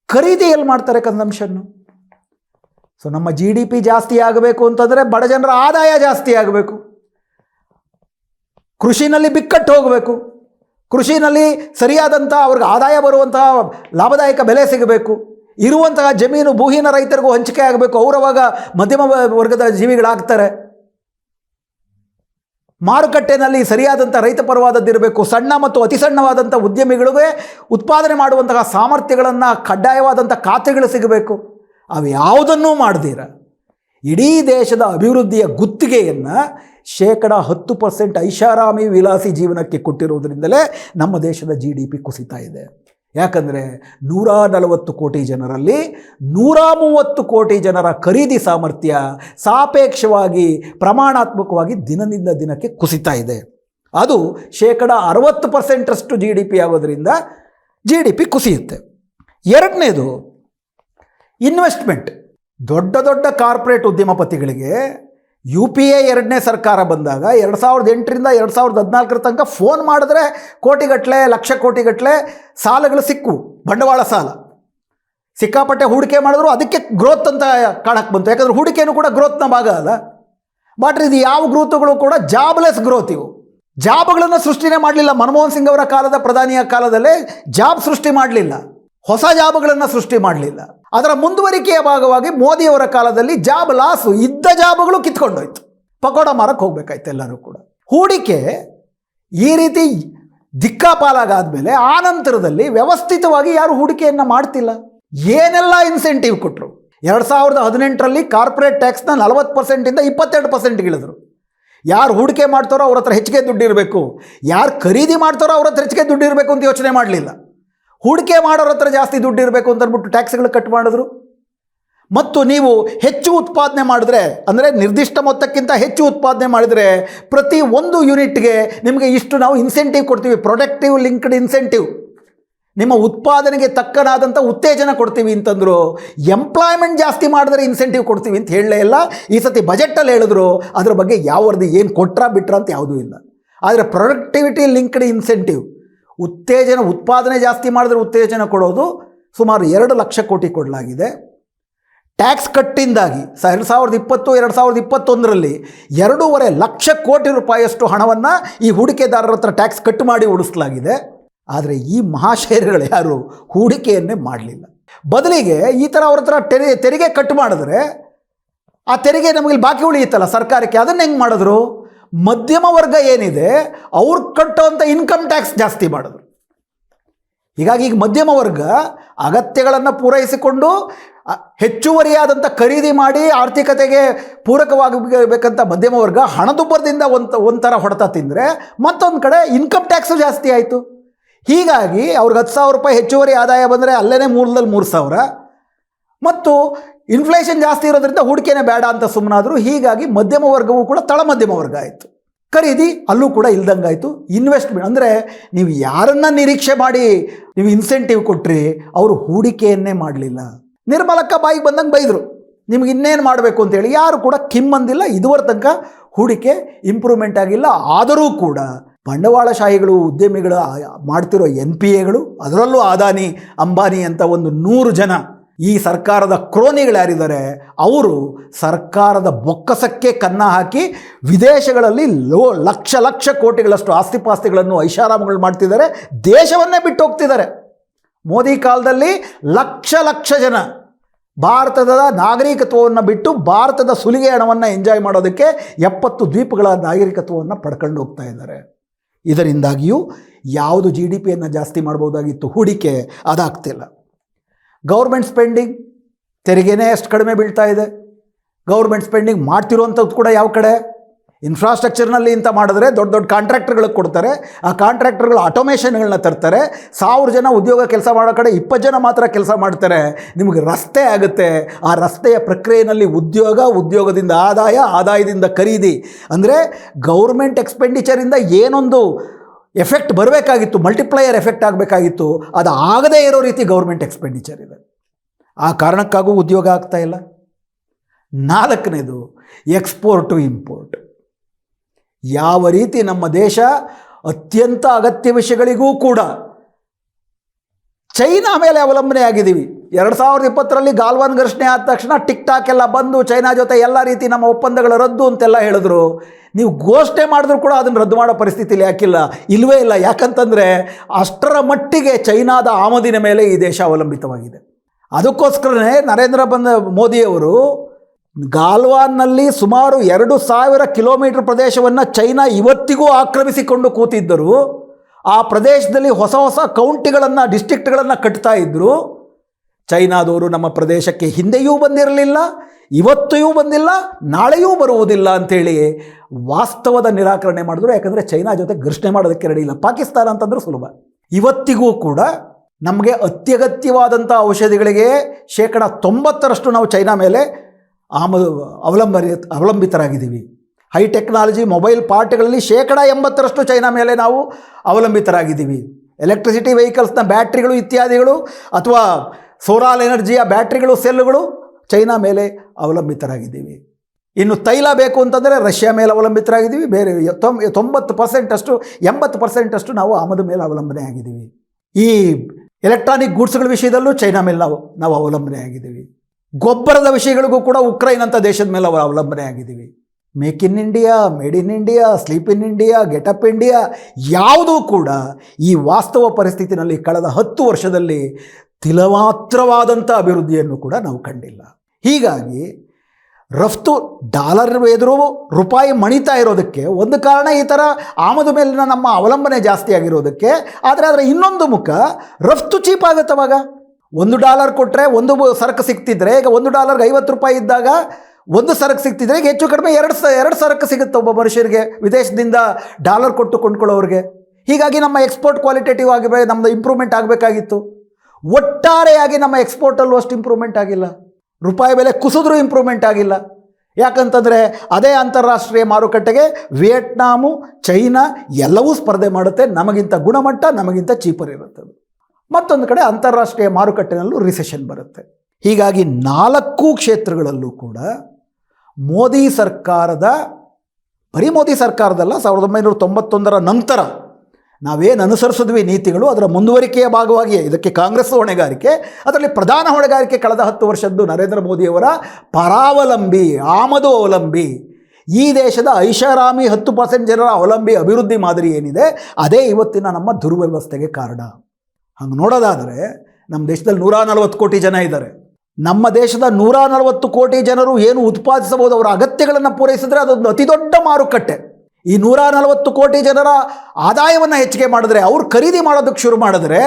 ಖರೀದಿ ಎಲ್ಲಿ ಮಾಡ್ತಾರೆ ಕನ್ಸಂಪ್ಷನ್ನು ಸೊ ನಮ್ಮ ಜಿ ಡಿ ಪಿ ಜಾಸ್ತಿ ಆಗಬೇಕು ಅಂತಂದರೆ ಬಡ ಜನರ ಆದಾಯ ಜಾಸ್ತಿ ಆಗಬೇಕು. ಕೃಷಿನಲ್ಲಿ ಬಿಕ್ಕಟ್ಟು ಹೋಗಬೇಕು. ಕೃಷಿನಲ್ಲಿ ಸರಿಯಾದಂಥ ಅವ್ರಿಗೆ ಆದಾಯ ಬರುವಂತಹ ಲಾಭದಾಯಕ ಬೆಲೆ ಸಿಗಬೇಕು. ಇರುವಂತಹ ಜಮೀನು ಭೂಹೀನ ರೈತರಿಗೂ ಹಂಚಿಕೆ ಆಗಬೇಕು. ಅವರವಾಗ ಮಧ್ಯಮ ವರ್ಗದ ಜೀವಿಗಳಾಗ್ತಾರೆ. ಮಾರುಕಟ್ಟೆನಲ್ಲಿ ಸರಿಯಾದಂಥ ರೈತ ಪರವಾದದ್ದಿರಬೇಕು, ಸಣ್ಣ ಮತ್ತು ಅತಿ ಸಣ್ಣವಾದಂಥ ಉದ್ಯಮಿಗಳಿಗೆ ಉತ್ಪಾದನೆ ಮಾಡುವಂತಹ ಸಾಮರ್ಥ್ಯಗಳನ್ನು ಕಡ್ಡಾಯವಾದಂಥ ಖಾತೆಗಳು ಸಿಗಬೇಕು. ಅವು ಯಾವುದನ್ನೂ ಮಾಡದಿರ. ಇಡೀ ದೇಶದ ಅಭಿವೃದ್ಧಿಯ ಗುತ್ತಿಗೆಯನ್ನು ಶೇಕಡ ಹತ್ತು ಪರ್ಸೆಂಟ್ ಐಷಾರಾಮಿ ವಿಲಾಸಿ ಜೀವನಕ್ಕೆ ಕೊಟ್ಟಿರುವುದರಿಂದಲೇ ನಮ್ಮ ದೇಶದ ಜಿ ಡಿ ಪಿ ಕುಸಿತಾ ಇದೆ. ಯಾಕಂದರೆ ನೂರ ನಲವತ್ತು ಕೋಟಿ ಜನರಲ್ಲಿ ನೂರ ಮೂವತ್ತು ಕೋಟಿ ಜನರ ಖರೀದಿ ಸಾಮರ್ಥ್ಯ ಸಾಪೇಕ್ಷವಾಗಿ ಪ್ರಮಾಣಾತ್ಮಕವಾಗಿ ದಿನದಿಂದ ದಿನಕ್ಕೆ ಕುಸಿತಾ ಇದೆ. ಅದು ಶೇಕಡ ಅರವತ್ತು ಪರ್ಸೆಂಟಷ್ಟು ಜಿ ಡಿ ಪಿ ಆಗೋದರಿಂದ ಜಿ ಡಿ ಪಿ ಕುಸಿಯುತ್ತೆ. ಎರಡನೇದು ಇನ್ವೆಸ್ಟ್ಮೆಂಟ್ ದೊಡ್ಡ ದೊಡ್ಡ ಕಾರ್ಪೊರೇಟ್ ಉದ್ಯಮಪತಿಗಳಿಗೆ ಯು ಪಿ ಎ ಎರಡನೇ ಸರ್ಕಾರ ಬಂದಾಗ ಎರಡು ಸಾವಿರದ ಎಂಟರಿಂದ ಎರಡು ಸಾವಿರದ ಹದಿನಾಲ್ಕರ ತನಕ ಫೋನ್ ಮಾಡಿದ್ರೆ ಕೋಟಿಗಟ್ಟಲೆ, ಲಕ್ಷ ಕೋಟಿಗಟ್ಟಲೆ ಸಾಲಗಳು ಸಿಕ್ಕು, ಬಂಡವಾಳ ಸಾಲ. ಸಿಕ್ಕಾಪಟ್ಟೆ ಹೂಡಿಕೆ ಮಾಡಿದ್ರು ಅದಕ್ಕೆ ಗ್ರೋತ್ ಅಂತ ಕಾಣಕ್ಕೆ ಬಂತು. ಯಾಕಂದರೆ ಹೂಡಿಕೆನೂ ಕೂಡ ಗ್ರೋತ್ನ ಭಾಗ ಅಲ್ಲ. ಬಟ್ ಇದು ಯಾವ ಗ್ರೋತ್ಗಳು ಕೂಡ ಜಾಬ್ಲೆಸ್ ಗ್ರೋತ್ ಇವು. ಜಾಬ್ಗಳನ್ನು ಸೃಷ್ಟಿನೇ ಮಾಡಲಿಲ್ಲ. ಮನಮೋಹನ್ ಸಿಂಗ್ ಅವರ ಕಾಲದ ಪ್ರಧಾನಿಯ ಕಾಲದಲ್ಲೇ ಜಾಬ್ ಸೃಷ್ಟಿ ಮಾಡಲಿಲ್ಲ. ಹೊಸ ಜಾಬ್ಗಳನ್ನು ಸೃಷ್ಟಿ ಮಾಡಲಿಲ್ಲ. ಅದರ ಮುಂದುವರಿಕೆಯ ಭಾಗವಾಗಿ ಮೋದಿಯವರ ಕಾಲದಲ್ಲಿ ಜಾಬ್ ಲಾಸು ಇದ್ದ ಜಾಬ್ಗಳು ಕಿತ್ಕೊಂಡೋಯ್ತು. ಪಕೋಡ ಮಾರಕ್ಕೆ ಹೋಗ್ಬೇಕಾಯ್ತು ಎಲ್ಲರೂ ಕೂಡ. ಹೂಡಿಕೆ ಈ ರೀತಿ ದಿಕ್ಕಾಪಾಲಾಗಾದ್ಮೇಲೆ ಆ ನಂತರದಲ್ಲಿ ವ್ಯವಸ್ಥಿತವಾಗಿ ಯಾರು ಹೂಡಿಕೆಯನ್ನು ಮಾಡ್ತಿಲ್ಲ. ಏನೆಲ್ಲ ಇನ್ಸೆಂಟಿವ್ ಕೊಟ್ಟರು ಎರಡು ಸಾವಿರದ ಹದಿನೆಂಟರಲ್ಲಿ ಕಾರ್ಪೊರೇಟ್ ಟ್ಯಾಕ್ಸ್ನ ನಲವತ್ತು ಪರ್ಸೆಂಟಿಂದ ಇಪ್ಪತ್ತೆರಡು ಪರ್ಸೆಂಟ್ ಇಳಿದ್ರು ಯಾರು ಹೂಡಿಕೆ ಮಾಡ್ತಾರೋ ಅವ್ರ ಹತ್ರ ಹೆಚ್ಚಿಗೆ ದುಡ್ಡು ಇರಬೇಕು ಯಾರು ಖರೀದಿ ಮಾಡ್ತಾರೋ ಅವ್ರ ಹತ್ರ ಹೆಚ್ಚಿಗೆ ದುಡ್ಡು ಇರಬೇಕು ಅಂತ ಯೋಚನೆ ಮಾಡಲಿಲ್ಲ. ಹೂಡಿಕೆ ಮಾಡೋರ ಹತ್ರ ಜಾಸ್ತಿ ದುಡ್ಡು ಇರಬೇಕು ಅಂತ ಅಂದ್ಬಿಟ್ಟು ಟ್ಯಾಕ್ಸ್ಗಳು ಕಟ್ ಮಾಡಿದ್ರು. ಮತ್ತು ನೀವು ಹೆಚ್ಚು ಉತ್ಪಾದನೆ ಮಾಡಿದ್ರೆ, ಅಂದರೆ ನಿರ್ದಿಷ್ಟ ಮೊತ್ತಕ್ಕಿಂತ ಹೆಚ್ಚು ಉತ್ಪಾದನೆ ಮಾಡಿದರೆ ಪ್ರತಿ ಒಂದು ಯೂನಿಟ್ಗೆ ನಿಮಗೆ ಇಷ್ಟು ನಾವು ಇನ್ಸೆಂಟಿವ್ ಕೊಡ್ತೀವಿ ಪ್ರೊಡಕ್ಟಿವ್ ಲಿಂಕ್ಡ್ ಇನ್ಸೆಂಟಿವ್ ನಿಮ್ಮ ಉತ್ಪಾದನೆಗೆ ತಕ್ಕನಾದಂಥ ಉತ್ತೇಜನ ಕೊಡ್ತೀವಿ ಅಂತಂದರು ಎಂಪ್ಲಾಯ್ಮೆಂಟ್ ಜಾಸ್ತಿ ಮಾಡಿದ್ರೆ ಇನ್ಸೆಂಟಿವ್ ಕೊಡ್ತೀವಿ ಅಂತ ಹೇಳಲೇ ಇಲ್ಲ. ಈ ಸತಿ ಬಜೆಟಲ್ಲಿ ಹೇಳಿದ್ರು, ಅದ್ರ ಬಗ್ಗೆ ಯಾವ ಏನು ಕೊಟ್ರಾ ಬಿಟ್ರ ಅಂತ ಯಾವುದೂ ಇಲ್ಲ. ಆದರೆ ಪ್ರೊಡಕ್ಟಿವಿಟಿ ಲಿಂಕ್ಡ್ ಇನ್ಸೆಂಟಿವ್ ಉತ್ತೇಜನ, ಉತ್ಪಾದನೆ ಜಾಸ್ತಿ ಮಾಡಿದ್ರೆ ಉತ್ತೇಜನ ಕೊಡೋದು ಸುಮಾರು ಎರಡು ಲಕ್ಷ ಕೋಟಿ ಕೊಡಲಾಗಿದೆ. ಟ್ಯಾಕ್ಸ್ ಕಟ್ಟಿಂದಾಗಿ ಎರಡು ಸಾವಿರದ ಇಪ್ಪತ್ತು, ಎರಡು ಸಾವಿರದ ಇಪ್ಪತ್ತೊಂದರಲ್ಲಿ ಎರಡೂವರೆ ಲಕ್ಷ ಕೋಟಿ ರೂಪಾಯಿಯಷ್ಟು ಹಣವನ್ನು ಈ ಹೂಡಿಕೆದಾರರ ಹತ್ರ ಟ್ಯಾಕ್ಸ್ ಕಟ್ ಮಾಡಿ ಉಳಿಸಲಾಗಿದೆ ಆದರೆ ಈ ಮಹಾಶೇರುಗಳು ಯಾರು? ಹೂಡಿಕೆಯನ್ನೇ ಮಾಡಲಿಲ್ಲ. ಬದಲಿಗೆ ಈ ಥರ ಅವ್ರ ಹತ್ರ ತೆರಿಗೆ ತೆರಿಗೆ ಕಟ್ ಮಾಡಿದ್ರೆ ಆ ತೆರಿಗೆ ನಮಗೆ ಬಾಕಿ ಉಳಿಯುತ್ತಲ್ಲ ಸರ್ಕಾರಕ್ಕೆ, ಅದನ್ನು ಹೆಂಗೆ ಮಾಡಿದ್ರು? ಮಧ್ಯಮ ವರ್ಗ ಏನಿದೆ, ಅವ್ರು ಕಟ್ಟುವಂಥ ಇನ್ಕಮ್ ಟ್ಯಾಕ್ಸ್ ಜಾಸ್ತಿ ಮಾಡಿದ್ರು ಹೀಗಾಗಿ ಈಗ ಮಧ್ಯಮ ವರ್ಗ ಅಗತ್ಯಗಳನ್ನು ಪೂರೈಸಿಕೊಂಡು ಹೆಚ್ಚುವರಿಯಾದಂಥ ಖರೀದಿ ಮಾಡಿ ಆರ್ಥಿಕತೆಗೆ ಪೂರಕವಾಗಬೇಕಂತ ಮಧ್ಯಮ ವರ್ಗ ಹಣದುಬ್ಬರದಿಂದ ಒಂದು ಒಂಥರ ಹೊಡೆತ ತಿಂದರೆ ಮತ್ತೊಂದು ಕಡೆ ಇನ್ಕಮ್ ಟ್ಯಾಕ್ಸು ಜಾಸ್ತಿ ಆಯಿತು. ಹೀಗಾಗಿ ಅವ್ರಿಗೆ ಹತ್ತು ಸಾವಿರ ರೂಪಾಯಿ ಹೆಚ್ಚುವರಿ ಆದಾಯ ಬಂದರೆ ಅಲ್ಲೇ ಮೂಲದಲ್ಲಿ ಮೂರು ಸಾವಿರ. ಮತ್ತು ಇನ್ಫ್ಲೇಷನ್ ಜಾಸ್ತಿ ಇರೋದ್ರಿಂದ ಹೂಡಿಕೆನೇ ಬೇಡ ಅಂತ ಸುಮ್ಮನಾದ್ರು ಹೀಗಾಗಿ ಮಧ್ಯಮ ವರ್ಗವೂ ಕೂಡ ತಳ ಮಧ್ಯಮ ವರ್ಗ ಆಯಿತು. ಖರೀದಿ ಅಲ್ಲೂ ಕೂಡ ಇಲ್ದಂಗಾಯಿತು. ಇನ್ವೆಸ್ಟ್ಮೆಂಟ್ ಅಂದರೆ ನೀವು ಯಾರನ್ನ ನಿರೀಕ್ಷೆ ಮಾಡಿ ನೀವು ಇನ್ಸೆಂಟಿವ್ ಕೊಟ್ರಿ ಅವರು ಹೂಡಿಕೆಯನ್ನೇ ಮಾಡಲಿಲ್ಲ. ನಿರ್ಮಲಕ್ಕ ಬಾಯಿಗೆ ಬಂದಂಗೆ ಬೈದರು. ನಿಮ್ಗೆ ಇನ್ನೇನು ಮಾಡಬೇಕು ಅಂತೇಳಿ ಯಾರು ಕೂಡ ಕಿಮ್ಮಂದಿಲ್ಲ ಇದುವರ ತನಕ ಹೂಡಿಕೆ ಇಂಪ್ರೂವ್ಮೆಂಟ್ ಆಗಿಲ್ಲ. ಆದರೂ ಕೂಡ ಬಂಡವಾಳಶಾಹಿಗಳು, ಉದ್ಯಮಿಗಳು ಮಾಡ್ತಿರೋ ಎನ್ ಪಿ ಎಗಳು ಅದರಲ್ಲೂ ಅದಾನಿ ಅಂಬಾನಿ ಅಂತ ಒಂದು ನೂರು ಜನ ಈ ಸರ್ಕಾರದ ಕ್ರೋನಿಗಳು ಯಾರಿದ್ದಾರೆ ಅವರು ಸರ್ಕಾರದ ಬೊಕ್ಕಸಕ್ಕೆ ಕನ್ನ ಹಾಕಿ ವಿದೇಶಗಳಲ್ಲಿ ಲೋ, ಲಕ್ಷ ಲಕ್ಷ ಕೋಟಿಗಳಷ್ಟು ಆಸ್ತಿಪಾಸ್ತಿಗಳನ್ನು ಐಷಾರಾಮಗಳು ಮಾಡ್ತಿದ್ದಾರೆ, ದೇಶವನ್ನೇ ಬಿಟ್ಟು ಹೋಗ್ತಿದ್ದಾರೆ ಮೋದಿ ಕಾಲದಲ್ಲಿ ಲಕ್ಷ ಲಕ್ಷ ಜನ ಭಾರತದ ನಾಗರಿಕತ್ವವನ್ನು ಬಿಟ್ಟು ಭಾರತದ ಸುಲಿಗೆ ಹಣವನ್ನು ಎಂಜಾಯ್ ಮಾಡೋದಕ್ಕೆ ಎಪ್ಪತ್ತು ದ್ವೀಪಗಳ ನಾಗರಿಕತ್ವವನ್ನು ಪಡ್ಕೊಂಡು ಹೋಗ್ತಾ ಇದ್ದಾರೆ. ಇದರಿಂದಾಗಿಯೂ ಯಾವುದು ಜಿ ಡಿ ಪಿಯನ್ನು ಜಾಸ್ತಿ ಮಾಡ್ಬೋದಾಗಿತ್ತು, ಹೂಡಿಕೆ ಅದಾಗ್ತಿಲ್ಲ. ಗೌರ್ಮೆಂಟ್ ಸ್ಪೆಂಡಿಂಗ್ ತೆರಿಗೆನೇ ಎಷ್ಟು ಕಡಿಮೆ ಬೀಳ್ತಾ ಇದೆ. ಗೌರ್ಮೆಂಟ್ ಸ್ಪೆಂಡಿಂಗ್ ಮಾಡ್ತಿರುವಂಥದ್ದು ಕೂಡ ಯಾವ ಕಡೆ? ಇನ್ಫ್ರಾಸ್ಟ್ರಕ್ಚರ್ನಲ್ಲಿ ಇಂಥ ಮಾಡಿದ್ರೆ ದೊಡ್ಡ ದೊಡ್ಡ ಕಾಂಟ್ರಾಕ್ಟರ್ಗಳಿಗೆ ಕೊಡ್ತಾರೆ. ಆ ಕಾಂಟ್ರಾಕ್ಟರ್ಗಳು ಆಟೋಮೇಷನ್ಗಳನ್ನ ತರ್ತಾರೆ. ಸಾವಿರ ಜನ ಉದ್ಯೋಗ ಕೆಲಸ ಮಾಡೋ ಕಡೆ ಇಪ್ಪತ್ತು ಜನ ಮಾತ್ರ ಕೆಲಸ ಮಾಡ್ತಾರೆ. ನಿಮಗೆ ರಸ್ತೆ ಆಗುತ್ತೆ. ಆ ರಸ್ತೆಯ ಪ್ರಕ್ರಿಯೆಯಲ್ಲಿ ಉದ್ಯೋಗ, ಉದ್ಯೋಗದಿಂದ ಆದಾಯ, ಆದಾಯದಿಂದ ಖರೀದಿ. ಅಂದರೆ ಗೌರ್ಮೆಂಟ್ ಎಕ್ಸ್ಪೆಂಡಿಚರಿಂದ ಏನೊಂದು ಎಫೆಕ್ಟ್ ಬರಬೇಕಾಗಿತ್ತು ಮಲ್ಟಿಪ್ಲೈಯರ್ ಎಫೆಕ್ಟ್ ಆಗಬೇಕಾಗಿತ್ತು, ಅದು ಆಗದೇ ಇರೋ ರೀತಿ ಗೌರ್ಮೆಂಟ್ ಎಕ್ಸ್ಪೆಂಡಿಚರ್ ಇದೆ. ಆ ಕಾರಣಕ್ಕಾಗೂ ಉದ್ಯೋಗ ಆಗ್ತಾ ಇಲ್ಲ. ನಾಲ್ಕನೇದು ಎಕ್ಸ್ಪೋರ್ಟು ಇಂಪೋರ್ಟ್ ಯಾವ ರೀತಿ ನಮ್ಮ ದೇಶ ಅತ್ಯಂತ ಅಗತ್ಯ ವಿಷಯಗಳಿಗೂ ಕೂಡ, ಚೈನಾ ಮೇಲೆ ಅವಲಂಬನೆ ಆಗಿದ್ದೀವಿ ಎರಡು ಸಾವಿರದ ಇಪ್ಪತ್ತರಲ್ಲಿ ಗಾಲ್ವಾನ್ ಘರ್ಷಣೆ ಆದ ತಕ್ಷಣ ಟಿಕ್ ಟಾಕ್ ಎಲ್ಲ ಬಂದು ಚೈನಾ ಜೊತೆ ಎಲ್ಲ ರೀತಿ ನಮ್ಮ ಒಪ್ಪಂದಗಳು ರದ್ದು ಅಂತೆಲ್ಲ ಹೇಳಿದ್ರು. ನೀವು ಘೋಷಣೆ ಮಾಡಿದ್ರು ಕೂಡ ಅದನ್ನು ರದ್ದು ಮಾಡೋ ಪರಿಸ್ಥಿತಿಲಿ ಯಾಕಿಲ್ಲ? ಇಲ್ಲವೇ ಇಲ್ಲ. ಯಾಕಂತಂದರೆ ಅಷ್ಟರ ಮಟ್ಟಿಗೆ ಚೈನಾದ ಆಮದಿನ ಮೇಲೆ ಈ ದೇಶ ಅವಲಂಬಿತವಾಗಿದೆ. ಅದಕ್ಕೋಸ್ಕರನೇ ನರೇಂದ್ರ ಬಂದ ಮೋದಿಯವರು ಗಾಲ್ವಾನ್ನಲ್ಲಿ ಸುಮಾರು ಎರಡು ಸಾವಿರ ಕಿಲೋಮೀಟರ್ ಪ್ರದೇಶವನ್ನು ಚೈನಾ ಇವತ್ತಿಗೂ ಆಕ್ರಮಿಸಿಕೊಂಡು ಕೂತಿದ್ದರು. ಆ ಪ್ರದೇಶದಲ್ಲಿ ಹೊಸ ಹೊಸ ಕೌಂಟಿಗಳನ್ನು ಡಿಸ್ಟ್ರಿಕ್ಟ್ಗಳನ್ನು ಕಟ್ತಾ ಇದ್ದರು ಚೈನಾದವರು ನಮ್ಮ ಪ್ರದೇಶಕ್ಕೆ ಹಿಂದೆಯೂ ಬಂದಿರಲಿಲ್ಲ, ಇವತ್ತೂ ಬಂದಿಲ್ಲ, ನಾಳೆಯೂ ಬರುವುದಿಲ್ಲ ಅಂತೇಳಿ ವಾಸ್ತವದ ನಿರಾಕರಣೆ ಮಾಡಿದ್ರು. ಯಾಕಂದರೆ ಚೈನಾ ಜೊತೆ ಘರ್ಷಣೆ ಮಾಡೋದಕ್ಕೆ ರೆಡಿ ಇಲ್ಲ. ಪಾಕಿಸ್ತಾನ ಅಂತಂದ್ರೆ ಸುಲಭ. ಇವತ್ತಿಗೂ ಕೂಡ ನಮಗೆ ಅತ್ಯಗತ್ಯವಾದಂಥ ಔಷಧಿಗಳಿಗೆ ಶೇಕಡ ತೊಂಬತ್ತರಷ್ಟು ನಾವು ಚೈನಾ ಮೇಲೆ ಆಮದು ಅವಲಂಬ ಅವಲಂಬಿತರಾಗಿದ್ದೀವಿ. ಹೈ ಟೆಕ್ನಾಲಜಿ, ಮೊಬೈಲ್ ಪಾರ್ಟ್ಗಳಲ್ಲಿ ಶೇಕಡ ಎಂಬತ್ತರಷ್ಟು ಚೈನಾ ಮೇಲೆ ನಾವು ಅವಲಂಬಿತರಾಗಿದ್ದೀವಿ. ಎಲೆಕ್ಟ್ರಿಸಿಟಿ ವೆಹಿಕಲ್ಸ್ನ ಬ್ಯಾಟ್ರಿಗಳು ಇತ್ಯಾದಿಗಳು ಅಥವಾ ಸೋಲಾರ್ ಎನರ್ಜಿಯ ಬ್ಯಾಟ್ರಿಗಳು, ಸೆಲ್ಗಳು ಚೈನಾ ಮೇಲೆ ಅವಲಂಬಿತರಾಗಿದ್ದೀವಿ. ಇನ್ನು ತೈಲ ಬೇಕು ಅಂತಂದರೆ ರಷ್ಯಾ ಮೇಲೆ ಅವಲಂಬಿತರಾಗಿದ್ದೀವಿ. ಬೇರೆ ತೊಂಬ ತೊಂಬತ್ತು ಪರ್ಸೆಂಟಷ್ಟು, ಎಂಬತ್ತು ಪರ್ಸೆಂಟಷ್ಟು ನಾವು ಆಮದು ಮೇಲೆ ಅವಲಂಬನೆ ಆಗಿದ್ದೀವಿ ಈ ಎಲೆಕ್ಟ್ರಾನಿಕ್ ಗೂಡ್ಸ್ಗಳ ವಿಷಯದಲ್ಲೂ ಚೈನಾ ಮೇಲೆ ನಾವು ನಾವು ಅವಲಂಬನೆ ಆಗಿದ್ದೀವಿ ಗೊಬ್ಬರದ ವಿಷಯಗಳಿಗೂ ಕೂಡ ಉಕ್ರೈನ್ ಅಂತ ದೇಶದ ಮೇಲೆ ಅವರು ಅವಲಂಬನೆ ಆಗಿದ್ದೀವಿ make in India, made in India, sleep in India get up India, ಯಾವುದೂ ಕೂಡ ಈ ವಾಸ್ತವ ಪರಿಸ್ಥಿತಿನಲ್ಲಿ ಕಳೆದ ಹತ್ತು ವರ್ಷದಲ್ಲಿ ತಿಲಮಾತ್ರವಾದಂಥ ಅಭಿವೃದ್ಧಿಯನ್ನು ಕೂಡ ನಾವು ಕಂಡಿಲ್ಲ. ಹೀಗಾಗಿ ರಫ್ತು ಡಾಲರ್ ಎದುರು ರೂಪಾಯಿ ಮಣಿತಾ ಇರೋದಕ್ಕೆ ಒಂದು ಕಾರಣ ಈ ಥರ ಆಮದು ಮೇಲಿನ ನಮ್ಮ ಅವಲಂಬನೆ ಜಾಸ್ತಿ ಆಗಿರೋದಕ್ಕೆ, ಆದರೆ ಅದರ ಇನ್ನೊಂದು ಮುಖ ರಫ್ತು ಚೀಪ್ ಆಗುತ್ತೆ ಅವಾಗ. ಒಂದು ಡಾಲರ್ ಕೊಟ್ಟರೆ ಒಂದು ಸರಕು ಸಿಗ್ತಿದ್ರೆ, ಈಗ ಒಂದು ಡಾಲರ್ಗೆ ಐವತ್ತು ರೂಪಾಯಿ ಇದ್ದಾಗ ಒಂದು ಸರಕು ಸಿಗ್ತಿದ್ರೆ ಈಗ ಹೆಚ್ಚು ಕಡಿಮೆ ಎರಡು ಸ, ಎರಡು ಸರಕು ಸಿಗುತ್ತೆ ಒಬ್ಬ ಮನುಷ್ಯರಿಗೆ ವಿದೇಶದಿಂದ ಡಾಲರ್ ಕೊಟ್ಟು ಕೊಂಡ್ಕೊಳ್ಳೋರಿಗೆ. ಹೀಗಾಗಿ ನಮ್ಮ ಎಕ್ಸ್ಪೋರ್ಟ್ ಕ್ವಾಲಿಟೇಟಿವ್ ಆಗಿ ನಮ್ಮದು ಇಂಪ್ರೂವ್ಮೆಂಟ್ ಆಗಬೇಕಾಗಿತ್ತು. ಒಟ್ಟಾರೆಯಾಗಿ ನಮ್ಮ ಎಕ್ಸ್ಪೋರ್ಟಲ್ಲೂ ಅಷ್ಟು ಇಂಪ್ರೂವ್ಮೆಂಟ್ ಆಗಿಲ್ಲ. ರೂಪಾಯಿ ಬೆಲೆ ಕುಸಿದ್ರೂ ಇಂಪ್ರೂವ್ಮೆಂಟ್ ಆಗಿಲ್ಲ. ಯಾಕಂತಂದರೆ ಅದೇ ಅಂತಾರಾಷ್ಟ್ರೀಯ ಮಾರುಕಟ್ಟೆಗೆ ವಿಯೆಟ್ನಾಮು, ಚೈನಾ ಎಲ್ಲವೂ ಸ್ಪರ್ಧೆ ಮಾಡುತ್ತೆ. ನಮಗಿಂತ ಗುಣಮಟ್ಟ, ನಮಗಿಂತ ಚೀಪರ್ ಇರುತ್ತೆ. ಮತ್ತೊಂದು ಕಡೆ ಅಂತಾರಾಷ್ಟ್ರೀಯ ಮಾರುಕಟ್ಟೆನಲ್ಲೂ ರಿಸೆಷನ್ ಬರುತ್ತೆ. ಹೀಗಾಗಿ ನಾಲ್ಕು ಕ್ಷೇತ್ರಗಳಲ್ಲೂ ಕೂಡ ಮೋದಿ ಸರ್ಕಾರದ, ಬರೀ ಮೋದಿ ಸರ್ಕಾರದಲ್ಲ, ಸಾವಿರದ ಒಂಬೈನೂರ ತೊಂಬತ್ತೊಂದರ ನಂತರ ನಾವೇನು ಅನುಸರಿಸಿದ್ವಿ ನೀತಿಗಳು, ಅದರ ಮುಂದುವರಿಕೆಯ ಭಾಗವಾಗಿ ಇದಕ್ಕೆ ಕಾಂಗ್ರೆಸ್ ಹೊಣೆಗಾರಿಕೆ, ಅದರಲ್ಲಿ ಪ್ರಧಾನ ಹೊಣೆಗಾರಿಕೆ ಕಳೆದ ಹತ್ತು ವರ್ಷದ್ದು ನರೇಂದ್ರ ಮೋದಿಯವರ ಪರಾವಲಂಬಿ ಆಮದು ಅವಲಂಬಿ ಈ ದೇಶದ ಐಷಾರಾಮಿ ಹತ್ತು ಪರ್ಸೆಂಟ್ ಜನರ ಅವಲಂಬಿ ಅಭಿವೃದ್ಧಿ ಮಾದರಿ ಏನಿದೆ, ಅದೇ ಇವತ್ತಿನ ನಮ್ಮ ದುರ್ವ್ಯವಸ್ಥೆಗೆ ಕಾರಣ. ಹಂಗೆ ನೋಡೋದಾದರೆ, ನಮ್ಮ ದೇಶದಲ್ಲಿ ನೂರ ನಲವತ್ತು ಕೋಟಿ ಜನ ಇದ್ದಾರೆ. ನಮ್ಮ ದೇಶದ ನೂರ ನಲವತ್ತು ಕೋಟಿ ಜನರು ಏನು ಉತ್ಪಾದಿಸಬಹುದು ಅವರ ಅಗತ್ಯಗಳನ್ನು ಪೂರೈಸಿದ್ರೆ ಅದೊಂದು ಅತಿ ದೊಡ್ಡ ಮಾರುಕಟ್ಟೆ. ಈ ನೂರ ನಲವತ್ತು ಕೋಟಿ ಜನರ ಆದಾಯವನ್ನು ಹೆಚ್ಚಿಗೆ ಮಾಡಿದ್ರೆ, ಅವ್ರು ಖರೀದಿ ಮಾಡೋದಕ್ಕೆ ಶುರು ಮಾಡಿದ್ರೆ,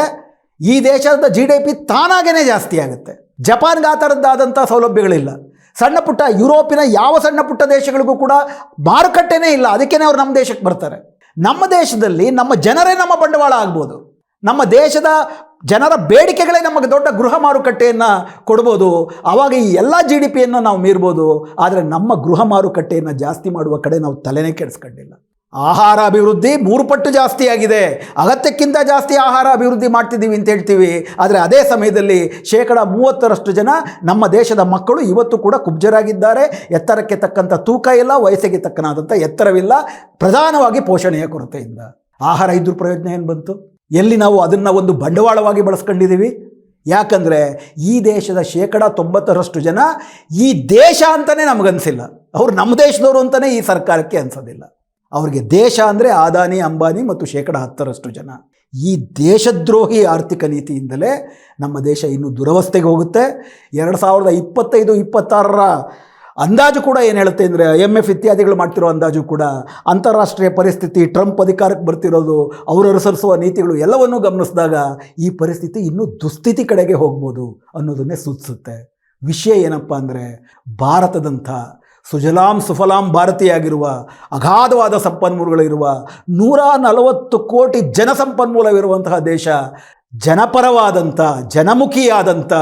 ಈ ದೇಶದ ಜಿ ಡಿ ಪಿ ತಾನಾಗೇ ಜಾಸ್ತಿ ಆಗುತ್ತೆ. ಜಪಾನ್ಗೆ ಆ ಥರದ್ದಾದಂಥ ಸೌಲಭ್ಯಗಳಿಲ್ಲ. ಸಣ್ಣ ಪುಟ್ಟ ಯುರೋಪಿನ ಯಾವ ಸಣ್ಣ ಪುಟ್ಟ ದೇಶಗಳಿಗೂ ಕೂಡ ಮಾರುಕಟ್ಟೆನೇ ಇಲ್ಲ. ಅದಕ್ಕೇ ಅವ್ರು ನಮ್ಮ ದೇಶಕ್ಕೆ ಬರ್ತಾರೆ. ನಮ್ಮ ದೇಶದಲ್ಲಿ ನಮ್ಮ ಜನರೇ ನಮ್ಮ ಬಂಡವಾಳ ಆಗ್ಬೋದು. ನಮ್ಮ ದೇಶದ ಜನರ ಬೇಡಿಕೆಗಳೇ ನಮಗೆ ದೊಡ್ಡ ಗೃಹ ಮಾರುಕಟ್ಟೆಯನ್ನು ಕೊಡ್ಬೋದು. ಆವಾಗ ಈ ಎಲ್ಲ ಜಿ ಡಿ ಪಿಯನ್ನು ನಾವು ಮೀರ್ಬೋದು. ಆದರೆ ನಮ್ಮ ಗೃಹ ಮಾರುಕಟ್ಟೆಯನ್ನು ಜಾಸ್ತಿ ಮಾಡುವ ಕಡೆ ನಾವು ತಲೆನೇ ಕೆಡಿಸ್ಕೊಂಡಿಲ್ಲ. ಆಹಾರ ಅಭಿವೃದ್ಧಿ ಮೂರು ಪಟ್ಟು ಜಾಸ್ತಿ ಆಗಿದೆ. ಅಗತ್ಯಕ್ಕಿಂತ ಜಾಸ್ತಿ ಆಹಾರ ಅಭಿವೃದ್ಧಿ ಮಾಡ್ತಿದ್ದೀವಿ ಅಂತ ಹೇಳ್ತೀವಿ. ಆದರೆ ಅದೇ ಸಮಯದಲ್ಲಿ ಶೇಕಡ ಮೂವತ್ತರಷ್ಟು ಜನ ನಮ್ಮ ದೇಶದ ಮಕ್ಕಳು ಇವತ್ತು ಕೂಡ ಕುಬ್ಜರಾಗಿದ್ದಾರೆ. ಎತ್ತರಕ್ಕೆ ತಕ್ಕಂಥ ತೂಕ ಇಲ್ಲ, ವಯಸ್ಸಿಗೆ ತಕ್ಕನಾದಂಥ ಎತ್ತರವಿಲ್ಲ. ಪ್ರಧಾನವಾಗಿ ಪೋಷಣೆಯ ಕೊರತೆಯಿಂದ. ಆಹಾರ ಇದ್ರ ಪ್ರಯೋಜನ ಏನು ಬಂತು? ಎಲ್ಲಿ ನಾವು ಅದನ್ನು ಒಂದು ಬಂಡವಾಳವಾಗಿ ಬಳಸ್ಕೊಂಡಿದ್ದೀವಿ? ಯಾಕಂದರೆ ಈ ದೇಶದ ಶೇಕಡ ತೊಂಬತ್ತರಷ್ಟು ಜನ ಈ ದೇಶ ಅಂತಲೇ ನಮಗನ್ಸಿಲ್ಲ. ಅವ್ರು ನಮ್ಮ ದೇಶದವರು ಅಂತಲೇ ಈ ಸರ್ಕಾರಕ್ಕೆ ಅನ್ಸೋದಿಲ್ಲ. ಅವ್ರಿಗೆ ದೇಶ ಅಂದರೆ ಆದಾನಿ, ಅಂಬಾನಿ ಮತ್ತು ಶೇಕಡ ಹತ್ತರಷ್ಟು ಜನ. ಈ ದೇಶದ್ರೋಹಿ ಆರ್ಥಿಕ ನೀತಿಯಿಂದಲೇ ನಮ್ಮ ದೇಶ ಇನ್ನೂ ದುರವಸ್ಥೆಗೆ ಹೋಗುತ್ತೆ. ಎರಡು ಸಾವಿರದ ಇಪ್ಪತ್ತೈದು, ಇಪ್ಪತ್ತಾರರ ಅಂದಾಜು ಕೂಡ ಏನು ಹೇಳುತ್ತೆ ಅಂದರೆ ಎಂ ಎಫ್ ಇತ್ಯಾದಿಗಳು ಮಾಡ್ತಿರೋ ಅಂದಾಜು ಕೂಡ ಅಂತಾರಾಷ್ಟ್ರೀಯ ಪರಿಸ್ಥಿತಿ ಟ್ರಂಪ್ ಅಧಿಕಾರಕ್ಕೆ ಬರ್ತಿರೋದು, ಅವರು ಅನುಸರಿಸುವ ನೀತಿಗಳು ಎಲ್ಲವನ್ನೂ ಗಮನಿಸಿದಾಗ ಈ ಪರಿಸ್ಥಿತಿ ಇನ್ನೂ ದುಸ್ಥಿತಿ ಕಡೆಗೆ ಹೋಗ್ಬೋದು ಅನ್ನೋದನ್ನೇ ಸೂಚಿಸುತ್ತೆ. ವಿಷಯ ಏನಪ್ಪ ಅಂದರೆ ಭಾರತದಂಥ ಸುಜಲಾಂ ಸುಫಲಾಂ ಭಾರತೀಯಾಗಿರುವ, ಅಗಾಧವಾದ ಸಂಪನ್ಮೂಲಗಳಿರುವ, ನೂರ ನಲವತ್ತು ಕೋಟಿ ಜನಸಂಪನ್ಮೂಲವಿರುವಂತಹ ದೇಶ ಜನಪರವಾದಂಥ, ಜನಮುಖಿಯಾದಂಥ,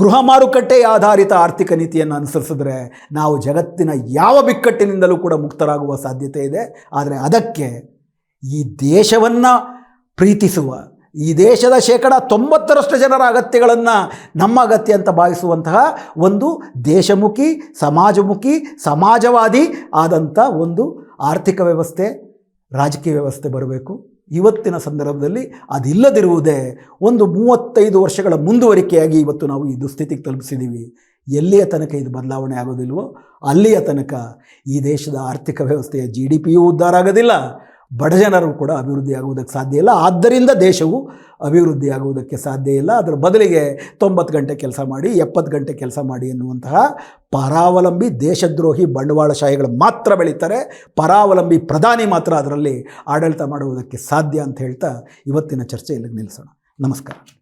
ಗೃಹ ಮಾರುಕಟ್ಟೆ ಆಧಾರಿತ ಆರ್ಥಿಕ ನೀತಿಯನ್ನು ಅನುಸರಿಸಿದ್ರೆ ನಾವು ಜಗತ್ತಿನ ಯಾವ ಬಿಕ್ಕಟ್ಟಿನಿಂದಲೂ ಕೂಡ ಮುಕ್ತರಾಗುವ ಸಾಧ್ಯತೆ ಇದೆ. ಆದರೆ ಅದಕ್ಕೆ ಈ ದೇಶವನ್ನು ಪ್ರೀತಿಸುವ, ಈ ದೇಶದ ಶೇಕಡ ತೊಂಬತ್ತರಷ್ಟು ಜನರ ಅಗತ್ಯಗಳನ್ನು ನಮ್ಮ ಅಗತ್ಯ ಅಂತ ಭಾವಿಸುವಂತಹ ಒಂದು ದೇಶಮುಖಿ, ಸಮಾಜಮುಖಿ, ಸಮಾಜವಾದಿ ಆದಂಥ ಒಂದು ಆರ್ಥಿಕ ವ್ಯವಸ್ಥೆ, ರಾಜಕೀಯ ವ್ಯವಸ್ಥೆ ಬರಬೇಕು. ಇವತ್ತಿನ ಸಂದರ್ಭದಲ್ಲಿ ಅದಿಲ್ಲದಿರುವುದೇ ಒಂದು ಮೂವತ್ತೈದು ವರ್ಷಗಳ ಮುಂದುವರಿಕೆಯಾಗಿ ಇವತ್ತು ನಾವು ಈ ದುಸ್ಥಿತಿಗೆ ತಲುಪಿಸಿದ್ದೀವಿ. ಎಲ್ಲಿಯ ತನಕ ಇದು ಬದಲಾವಣೆ ಆಗೋದಿಲ್ವೋ ಅಲ್ಲಿಯ ತನಕ ಈ ದೇಶದ ಆರ್ಥಿಕ ವ್ಯವಸ್ಥೆಯ ಜಿ ಡಿ ಪಿಯೂ ಉದ್ಧಾರ ಆಗೋದಿಲ್ಲ. ಬಡ ಜನರು ಕೂಡ ಅಭಿವೃದ್ಧಿಯಾಗುವುದಕ್ಕೆ ಸಾಧ್ಯ ಇಲ್ಲ. ಆದ್ದರಿಂದ ದೇಶವು ಅಭಿವೃದ್ಧಿಯಾಗುವುದಕ್ಕೆ ಸಾಧ್ಯ ಇಲ್ಲ. ಅದರ ಬದಲಿಗೆ ತೊಂಬತ್ತು ಗಂಟೆ ಕೆಲಸ ಮಾಡಿ, ಎಪ್ಪತ್ತು ಗಂಟೆ ಕೆಲಸ ಮಾಡಿ ಎನ್ನುವಂತಹ ಪರಾವಲಂಬಿ ದೇಶದ್ರೋಹಿ ಬಂಡವಾಳಶಾಹಿಗಳು ಮಾತ್ರ ಬೆಳೀತಾರೆ. ಪರಾವಲಂಬಿ ಪ್ರಧಾನಿ ಮಾತ್ರ ಅದರಲ್ಲಿ ಆಡಳಿತ ಮಾಡುವುದಕ್ಕೆ ಸಾಧ್ಯ ಅಂತ ಹೇಳ್ತಾ ಇವತ್ತಿನ ಚರ್ಚೆ ಇಲ್ಲಿಗೆ ನಿಲ್ಲಿಸೋಣ. ನಮಸ್ಕಾರ.